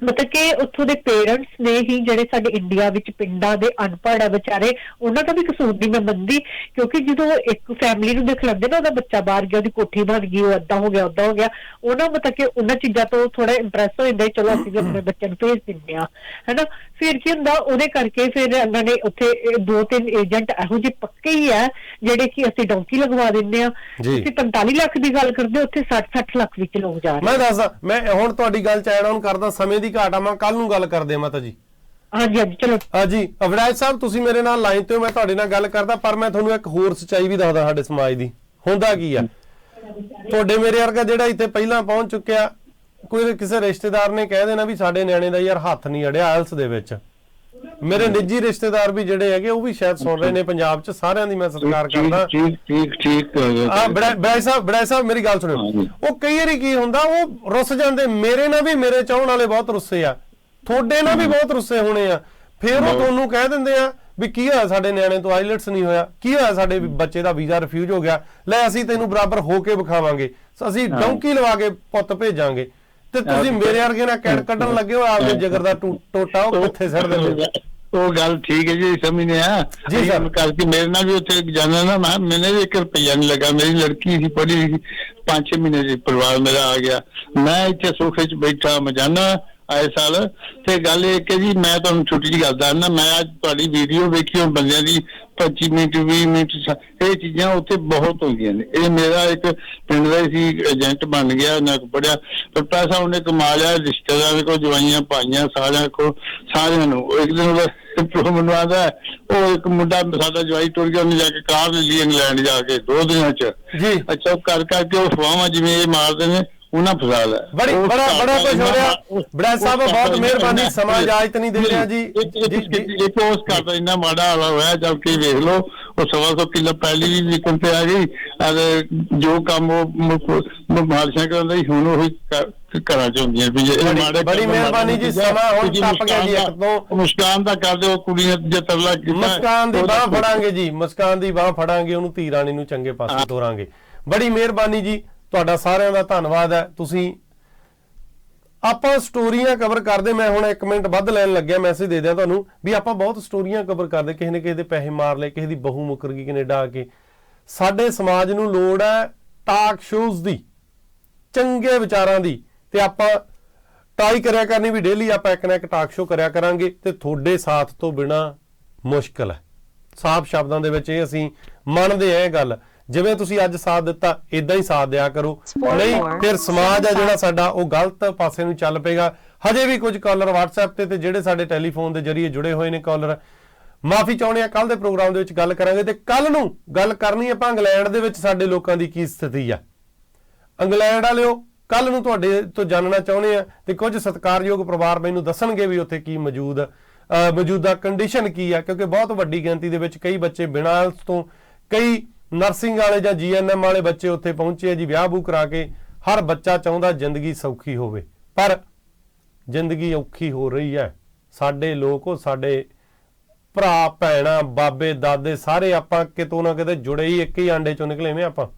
Speaker 17: ਮਤਲਬ ਕਿ ਉੱਥੋਂ ਦੇ ਪੇਰੈਂਟਸ ਨੇ ਹੀ ਜਿਹੜੇ ਸਾਡੇ ਇੰਡੀਆ ਵਿੱਚ ਪਿੰਡਾਂ ਦੇ ਅਨਪੜ੍ਹ ਆ ਵਿਚਾਰੇ ਉਹਨਾਂ ਦਾ ਵੀ ਕਸੂਰ ਨਹੀਂ ਮੈਂ ਮੰਨਦੀ ਕਿਉਂਕਿ ਜਦੋਂ ਇੱਕ ਫੈਮਿਲੀ ਨੂੰ ਦੇਖ ਲੈਂਦੇ ਨਾ ਉਹਦਾ ਬੱਚਾ ਬਾਹਰ ਗਿਆ ਉਹਦੀ ਕੋਠੀ ਬਣ ਗਈ ਉਹ ਏਦਾਂ ਹੋ ਗਿਆ ਓਦਾਂ ਹੋ ਗਿਆ ਉਹਨਾਂ ਮਤਲਬ ਕਿ ਉਹਨਾਂ ਚੀਜ਼ਾਂ ਤੋਂ ਥੋੜਾ ਇੰਪ੍ਰੈਸ ਹੋ ਜਾਂਦਾ ਚਲੋ ਅਸੀਂ ਵੀ ਆਪਣੇ ਬੱਚਿਆਂ ਨੂੰ ਭੇਜ ਦਿੰਦੇ ਆ ਹੈਨਾ? ਫਿਰ ਕੀ ਹੁੰਦਾ ਉਹਦੇ ਕਰਕੇ ਫਿਰ ਇਹਨਾਂ ਨੇ ਉੱਥੇ ਦੋ ਤਿੰਨ ਏਜੰਟ ਇਹੋ ਜਿਹੇ ਪੱਕੇ ਹੀ ਆ ਜਿਹੜੇ ਕਿ ਅਸੀਂ ਡੌਂਕੀ ਲਗਵਾ ਦਿੰਦੇ ਆ। ਤੁਸੀਂ 45 ਲੱਖ ਦੀ ਗੱਲ ਕਰਦੇ ਉੱਥੇ 60 60 ਲੱਖ ਵਿੱਚ ਲੋਕ ਜਾ ਰਹੇ
Speaker 2: ਮੈਂ ਦੱਸਦਾ ਮੈਂ ਹੁਣ ਤੁਹਾਡੀ ਗੱਲ ਚ ਐਡ ਆਨ ਕਰਦਾ ਸਮੇਂ ਦੀ ਘਾਟ ਆ ਮੈਂ ਕੱਲ ਨੂੰ ਗੱਲ ਕਰਦੇ ਆ ਮਾਤਾ ਜੀ।
Speaker 17: ਹਾਂਜੀ ਹਾਂਜੀ ਚਲੋ।
Speaker 2: ਹਾਂਜੀ ਅਵਰਾਜ ਸਾਹਿਬ ਤੁਸੀਂ ਮੇਰੇ ਨਾਲ ਲਾਈਨ ਤੇ ਹੋ ਮੈਂ ਤੁਹਾਡੇ ਨਾਲ ਗੱਲ ਕਰਦਾ ਪਰ ਮੈਂ ਤੁਹਾਨੂੰ ਇੱਕ ਹੋਰ ਸੱਚਾਈ ਵੀ ਦੱਸਦਾ ਸਾਡੇ ਸਮਾਜ ਦੀ। ਹੁੰਦਾ ਕੀ ਆ? ਤੁਹਾਡੇ ਮੇਰੇ ਵਰਗਾ ਜਿਹੜਾ ਇੱਥੇ ਪਹਿਲਾਂ ਪਹੁੰਚ ਚੁੱਕਿਆ ਕੋਈ ਕਿਸੇ ਰਿਸ਼ਤੇਦਾਰ ਨੇ ਕਹਿ ਦੇਣਾ ਵੀ ਸਾਡੇ ਨਿਆਣੇ ਦਾ ਯਾਰ ਹੱਥ ਨਹੀਂ ਅੜਿਆ ਆਇਲਸ ਦੇ ਵਿੱਚ। ਮੇਰੇ ਨਿੱਜੀ ਰਿਸ਼ਤੇਦਾਰ ਵੀ ਜਿਹੜੇ ਹੈਗੇ ਉਹ ਵੀ ਸ਼ਾਇਦ ਸੁਣ ਰਹੇ ਨੇ ਪੰਜਾਬ 'ਚ ਸਾਰਿਆਂ ਦੀ ਮੈਂ ਸਤਿਕਾਰ ਕਰਦਾ।
Speaker 3: ਠੀਕ ਠੀਕ ਠੀਕ
Speaker 2: ਆ ਬੜਾ ਬੜਾ ਸਾਹਿਬ ਬੜਾ ਸਾਹਿਬ ਮੇਰੀ ਗੱਲ ਸੁਣਿਓ। ਉਹ ਕਈ ਵਾਰੀ ਕੀ ਹੁੰਦਾ ਉਹ ਰੁੱਸ ਜਾਂਦੇ ਮੇਰੇ ਨਾਲ ਵੀ ਮੇਰੇ ਚਾਹਣ ਵਾਲੇ ਬਹੁਤ ਰੁੱਸੇ ਆ। ਤੁਹਾਡੇ ਨਾਲ ਵੀ ਬਹੁਤ ਰੁੱਸੇ ਹੋਣੇ ਆ। ਫਿਰ ਉਹ ਤੁਹਾਨੂੰ ਕਹਿ ਦਿੰਦੇ ਆ ਵੀ ਕੀ ਹੋਇਆ ਸਾਡੇ ਨਿਆਣੇ ਤੋਂ ਆਈਲੈਟਸ ਨਹੀਂ ਹੋਇਆ। ਕੀ ਹੋਇਆ ਸਾਡੇ ਬੱਚੇ ਦਾ ਵੀਜ਼ਾ ਰਿਫਿਊਜ਼ ਹੋ ਗਿਆ। ਲੈ ਅਸੀਂ ਤੈਨੂੰ ਬਰਾਬਰ ਹੋ ਕੇ ਵਿਖਾਵਾਂਗੇ। ਅਸੀਂ। ਡੌਂਕੀ ਲਵਾ ਕੇ ਪੁੱਤ ਭੇਜਾਂਗੇ। ਤੇ ਤੁਸੀਂ ਮੇਰੇ ਵਰਗੇ ਨਾਲ ਕੈੜ ਕੱਢਣ ਲੱਗੇ ਹੋ ਆਪਦੇ ਜਿਗਰ ਦਾ ਟੋਟਾ ਉਹ ਕਿੱਥੇ ਸੜ ਦਿੰਦੇ
Speaker 3: ਉਹ ਗੱਲ ਠੀਕ ਹੈ ਜੀ ਸਮਝਦੇ ਆ
Speaker 2: ਜੀ ਸਰ।
Speaker 3: ਕਰਕੇ ਮੇਰੇ ਨਾਲ ਵੀ ਉੱਥੇ ਜਾਣਾ ਨਾ ਮੈਂ ਮੈਨੇ ਵੀ 1 ਰੁਪਿਆ ਨਹੀਂ ਲੱਗਾ। ਮੇਰੀ ਲੜਕੀ ਸੀ ਪੜ੍ਹੀ ਸੀ। 5-6 ਮਹੀਨੇ ਦੇ ਪਰਿਵਾਰ ਮੇਰਾ ਆ ਗਿਆ। ਮੈਂ ਇੱਥੇ ਸੋਫੇ 'ਚ ਬੈਠਾ ਮੈਂ ਜਾਣਾ। ਆਏ ਸਾਲ। ਤੇ ਗੱਲ ਇਹ ਕਿ ਜੀ ਮੈਂ ਤੁਹਾਨੂੰ ਛੋਟੀ ਜਿਹੀ ਗੱਲ ਦੱਸਣਾ ਮੈਂ ਅੱਜ ਤੁਹਾਡੀ ਵੀਡੀਓ ਵੇਖੀ ਉਹ ਬੰਦਿਆਂ ਦੀ 25 ਮਿੰਟ 20 ਮਿੰਟ ਇਹ ਚੀਜ਼ਾਂ ਉੱਥੇ ਬਹੁਤ ਹੁੰਦੀਆਂ ਨੇ। ਇਹ ਮੇਰਾ ਇੱਕ ਪਿੰਡ ਦਾ ਸੀ ਏਜੰਟ ਬਣ ਗਿਆ ਨਾ ਪੜਿਆ ਪਰ ਪੈਸਾ ਉਹਨੇ ਕਮਾ ਲਿਆ ਰਿਸ਼ਤੇਦਾਰਾਂ ਕੋਲ ਜਵਾਈਆਂ ਪਾਈਆਂ ਸਾਰਿਆਂ ਕੋਲ ਸਾਰਿਆਂ ਨੂੰ। ਇੱਕ ਦਿਨ ਉਹਦਾ ਮੈਨੂੰ ਆਦਾ ਉਹ ਇੱਕ ਮੁੰਡਾ ਸਾਡਾ ਜਵਾਈ ਟੁਰ ਗਿਆ ਉਹਨੇ ਜਾ ਕੇ ਕਾਰ ਲਈ ਇੰਗਲੈਂਡ ਜਾ ਕੇ ਦੋ ਦਿਨਾਂ ਚ।
Speaker 2: ਜੀ।
Speaker 3: ਅੱਛਾ ਉਹ ਕਰ ਕਰਕੇ ਉਹ ਫਵਾਵਾਂ ਜਿਵੇਂ ਇਹ ਮਾਰਦੇ ਨੇ ਉਹਨਾਂ ਫਸਾ ਲਿਆ
Speaker 2: ਬੜੀ ਬੜਾ ਬੜਾ ਕੁਝ ਹੋ ਰਿਹਾ। ਬੜਾ ਸਾਹਿਬ ਬਹੁਤ ਮਿਹਰਬਾਨੀ ਸਮਾਂ ਇਜਾਜ਼ਤ ਨਹੀਂ ਦੇ ਰਿਹਾ ਜੀ।
Speaker 3: ਇੱਕ ਉਸ ਘਰ ਦਾ ਇੰਨਾ ਮਾੜਾ ਹਾਲ ਹੋਇਆ ਜਦ ਕਿ ਵੇਖ ਲਓ ਉਹ ਸਵਾ ਸੌ ਕਿੱਲਾ ਪਹਿਲੀ ਵੀ ਨਿਕਲ ਤੇ ਆ ਗਈ। ਅਤੇ ਜੋ ਕੰਮ ਉਹ ਮਾਲਸ਼ਾਂ ਕਰਾਉਂਦਾ ਸੀ ਹੁਣ ਉਹ ਘਰਾਂ ਚ ਹੁੰਦੀਆਂ ਵੀ ਇਹ
Speaker 2: ਬੜੀ-
Speaker 3: ਮਾੜੇ
Speaker 2: ਬੜੀ ਮਿਹਰਬਾਨੀ ਜੀ, ਸਮਾਂ ਹੁਣ ਟੱਪ ਗਿਆ ਜੀ ਇੱਕ
Speaker 3: ਦਾ- ਮੁਸਕਾਨ ਦਾ ਕਰ ਦਿਓ ਕੁੜੀ ਜੇ ਤਰਲਾ ਕੀਤਾ
Speaker 2: ਮੁਸਕਾਨ ਦੀ ਬਾਹ ਫੜਾਂਗੇ ਜੀ ਮੁਸਕਾਨ ਦੀ ਬਾਹ ਫੜਾਂਗੇ ਉਹਨੂੰ ਧੀ ਰਾਣੀ ਨੂੰ ਚੰਗੇ ਪਾਸੇ ਤੋਰਾਂਗੇ। ਬੜੀ ਮਿਹਰਬਾਨੀ ਜੀ ਤੁਹਾਡਾ ਸਾਰਿਆਂ ਦਾ ਧੰਨਵਾਦ ਹੈ। ਤੁਸੀਂ ਆਪਾਂ ਸਟੋਰੀਆਂ ਕਵਰ ਕਰਦੇ, ਮੈਂ ਹੁਣ 1 ਮਿੰਟ ਵੱਧ ਲੈਣ ਲੱਗਿਆ ਮੈਸੇਜ ਦੇ ਦਿਆਂ ਤੁਹਾਨੂੰ ਵੀ ਆਪਾਂ ਬਹੁਤ ਸਟੋਰੀਆਂ ਕਵਰ ਕਰਦੇ, ਕਿਸੇ ਨੇ ਕਿਸੇ ਦੇ ਪੈਸੇ ਮਾਰ ਲਏ, ਕਿਸੇ ਦੀ ਬਹੂ ਮੁਕਰ ਗਈ ਕੈਨੇਡਾ ਆ ਕੇ। ਸਾਡੇ ਸਮਾਜ ਨੂੰ ਲੋੜ ਹੈ ਟਾਕ ਸ਼ੋਜ਼ ਦੀ, ਚੰਗੇ ਵਿਚਾਰਾਂ ਦੀ। ਤੇ ਆਪਾਂ ਟਾਈ ਕਰਿਆ ਕਰਨੀ ਵੀ ਡੇਲੀ ਆਪਾਂ ਇੱਕ ਨਾ ਇੱਕ ਟਾਕ ਸ਼ੋ ਕਰਿਆ ਕਰਾਂਗੇ ਤੇ ਤੁਹਾਡੇ ਸਾਥ ਤੋਂ ਬਿਨਾ ਮੁਸ਼ਕਲ ਹੈ। ਸਾਫ਼ ਸ਼ਬਦਾਂ ਦੇ ਵਿੱਚ ਇਹ ਅਸੀਂ ਮੰਨਦੇ ਆ ਇਹ ਗੱਲ। ਜਿਵੇਂ ਤੁਸੀਂ ਅੱਜ ਸਾਥ ਦਿੱਤਾ ਇਦਾਂ ਹੀ ਸਾਥ ਦਿਆ ਕਰੋ। ਨਹੀਂ ਫਿਰ ਸਮਾਜ ਆ ਜਿਹੜਾ ਸਾਡਾ ਉਹ ਗਲਤ ਪਾਸੇ ਨੂੰ ਚੱਲ ਪਏਗਾ। ਹਜੇ ਵੀ ਕੁਝ ਕਾਲਰ WhatsApp ਤੇ ਤੇ ਜਿਹੜੇ ਸਾਡੇ ਟੈਲੀਫੋਨ ਦੇ ਜਰੀਏ ਜੁੜੇ ਹੋਏ ਨੇ ਕਾਲਰ ਮਾਫੀ ਚਾਹੁੰਦੇ ਆ ਕੱਲ ਦੇ ਪ੍ਰੋਗਰਾਮ ਦੇ ਵਿੱਚ ਗੱਲ ਕਰਾਂਗੇ ਤੇ ਕੱਲ ਨੂੰ ਗੱਲ ਕਰਨੀ ਆਪਾਂ ਇੰਗਲੈਂਡ ਦੇ ਵਿੱਚ ਸਾਡੇ ਲੋਕਾਂ ਦੀ ਕੀ ਸਥਿਤੀ ਆ। ਇੰਗਲੈਂਡ ਵਾਲਿਓ ਕੱਲ ਨੂੰ ਤੁਹਾਡੇ ਤੋਂ ਜਾਣਨਾ ਚਾਹੁੰਦੇ ਆ ਤੇ ਕੁਝ ਸਤਿਕਾਰਯੋਗ ਪਰਿਵਾਰ ਮੈਨੂੰ ਦੱਸਣਗੇ ਵੀ ਉੱਥੇ ਕੀ ਮੌਜੂਦ ਮੌਜੂਦਾ ਕੰਡੀਸ਼ਨ ਕੀ ਆ ਕਿਉਂਕਿ ਬਹੁਤ ਵੱਡੀ ਗਿਣਤੀ ਦੇ ਵਿੱਚ ਕਈ ਬੱਚੇ ਬਿਨਾਂ ਤੋਂ ਕਈ ਨਰਸਿੰਗ ਵਾਲੇ ਜਾਂ ਜੀਐਨਐਮ ਵਾਲੇ ਬੱਚੇ ਉੱਥੇ ਪਹੁੰਚੇ ਜੀ ਵਿਆਹ ਬੂ ਕਰਾ ਕੇ ਹਰ ਬੱਚਾ ਚਾਹੁੰਦਾ ਜ਼ਿੰਦਗੀ ਸੌਖੀ ਹੋਵੇ। ਪਰ ਜ਼ਿੰਦਗੀ ਔਖੀ ਹੋ ਰਹੀ ਹੈ। ਸਾਡੇ ਲੋਕ ਉਹ ਸਾਡੇ ਭਰਾ ਭੈਣਾ ਬਾਬੇ ਦਾਦੇ ਸਾਰੇ ਆਪਾਂ ਕਿਤੋਂ ਨਾ ਕਿਤੇ ਜੁੜੇ ਹੀ ਇੱਕ ਹੀ ਆਂਡੇ ਚੋਂ ਨਿਕਲੇ ਵੇਂ ਆਪਾਂ।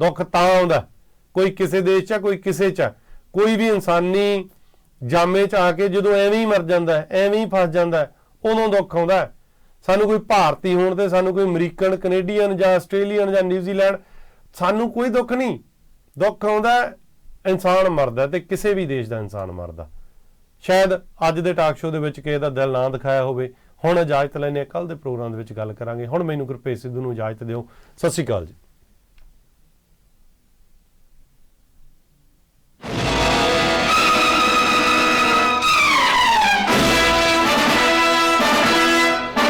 Speaker 2: ਦੁੱਖ ਤਾਂ ਆਉਂਦਾ। ਕੋਈ ਕਿਸੇ ਦੇਸ਼ 'ਚ ਆ, ਕੋਈ ਕਿਸੇ 'ਚ ਆ। ਕੋਈ ਵੀ ਇਨਸਾਨੀ ਜਾਮੇ 'ਚ ਆ ਕੇ ਜਦੋਂ ਐਵੇਂ ਹੀ ਮਰ ਜਾਂਦਾ ਐਵੇਂ ਹੀ ਫਸ ਜਾਂਦਾ ਉਦੋਂ ਦੁੱਖ ਆਉਂਦਾ। ਸਾਨੂੰ ਕੋਈ ਭਾਰਤੀ ਹੋਣ ਤੇ, ਸਾਨੂੰ ਕੋਈ ਅਮਰੀਕਨ, ਕੈਨੇਡੀਅਨ ਜਾਂ ਆਸਟ੍ਰੇਲੀਅਨ ਜਾਂ ਨਿਊਜ਼ੀਲੈਂਡ ਸਾਨੂੰ ਕੋਈ ਦੁੱਖ ਨਹੀਂ। ਦੁੱਖ ਆਉਂਦਾ ਇਨਸਾਨ ਮਰਦਾ ਤੇ ਕਿਸੇ ਵੀ ਦੇਸ਼ ਦਾ ਇਨਸਾਨ ਮਰਦਾ ਸ਼ਾਇਦ ਅੱਜ ਦੇ ਟਾਕ ਸ਼ੋਅ ਦੇ ਵਿੱਚ ਕਿਸੇ ਦਾ ਦਿਲ ਨਾ ਦਿਖਾਇਆ ਹੋਵੇ। ਹੁਣ ਇਜਾਜ਼ਤ ਲੈਣੇ ਕੱਲ ਦੇ ਪ੍ਰੋਗਰਾਮ ਦੇ ਵਿੱਚ ਗੱਲ ਕਰਾਂਗੇ। ਹੁਣ ਮੈਨੂੰ ਗੁਰਪ੍ਰੀਤ ਸਿੱਧੂ ਨੂੰ ਇਜਾਜ਼ਤ ਦਿਓ। ਸਤਿ ਸ਼੍ਰੀ ਅਕਾਲ ਜੀ।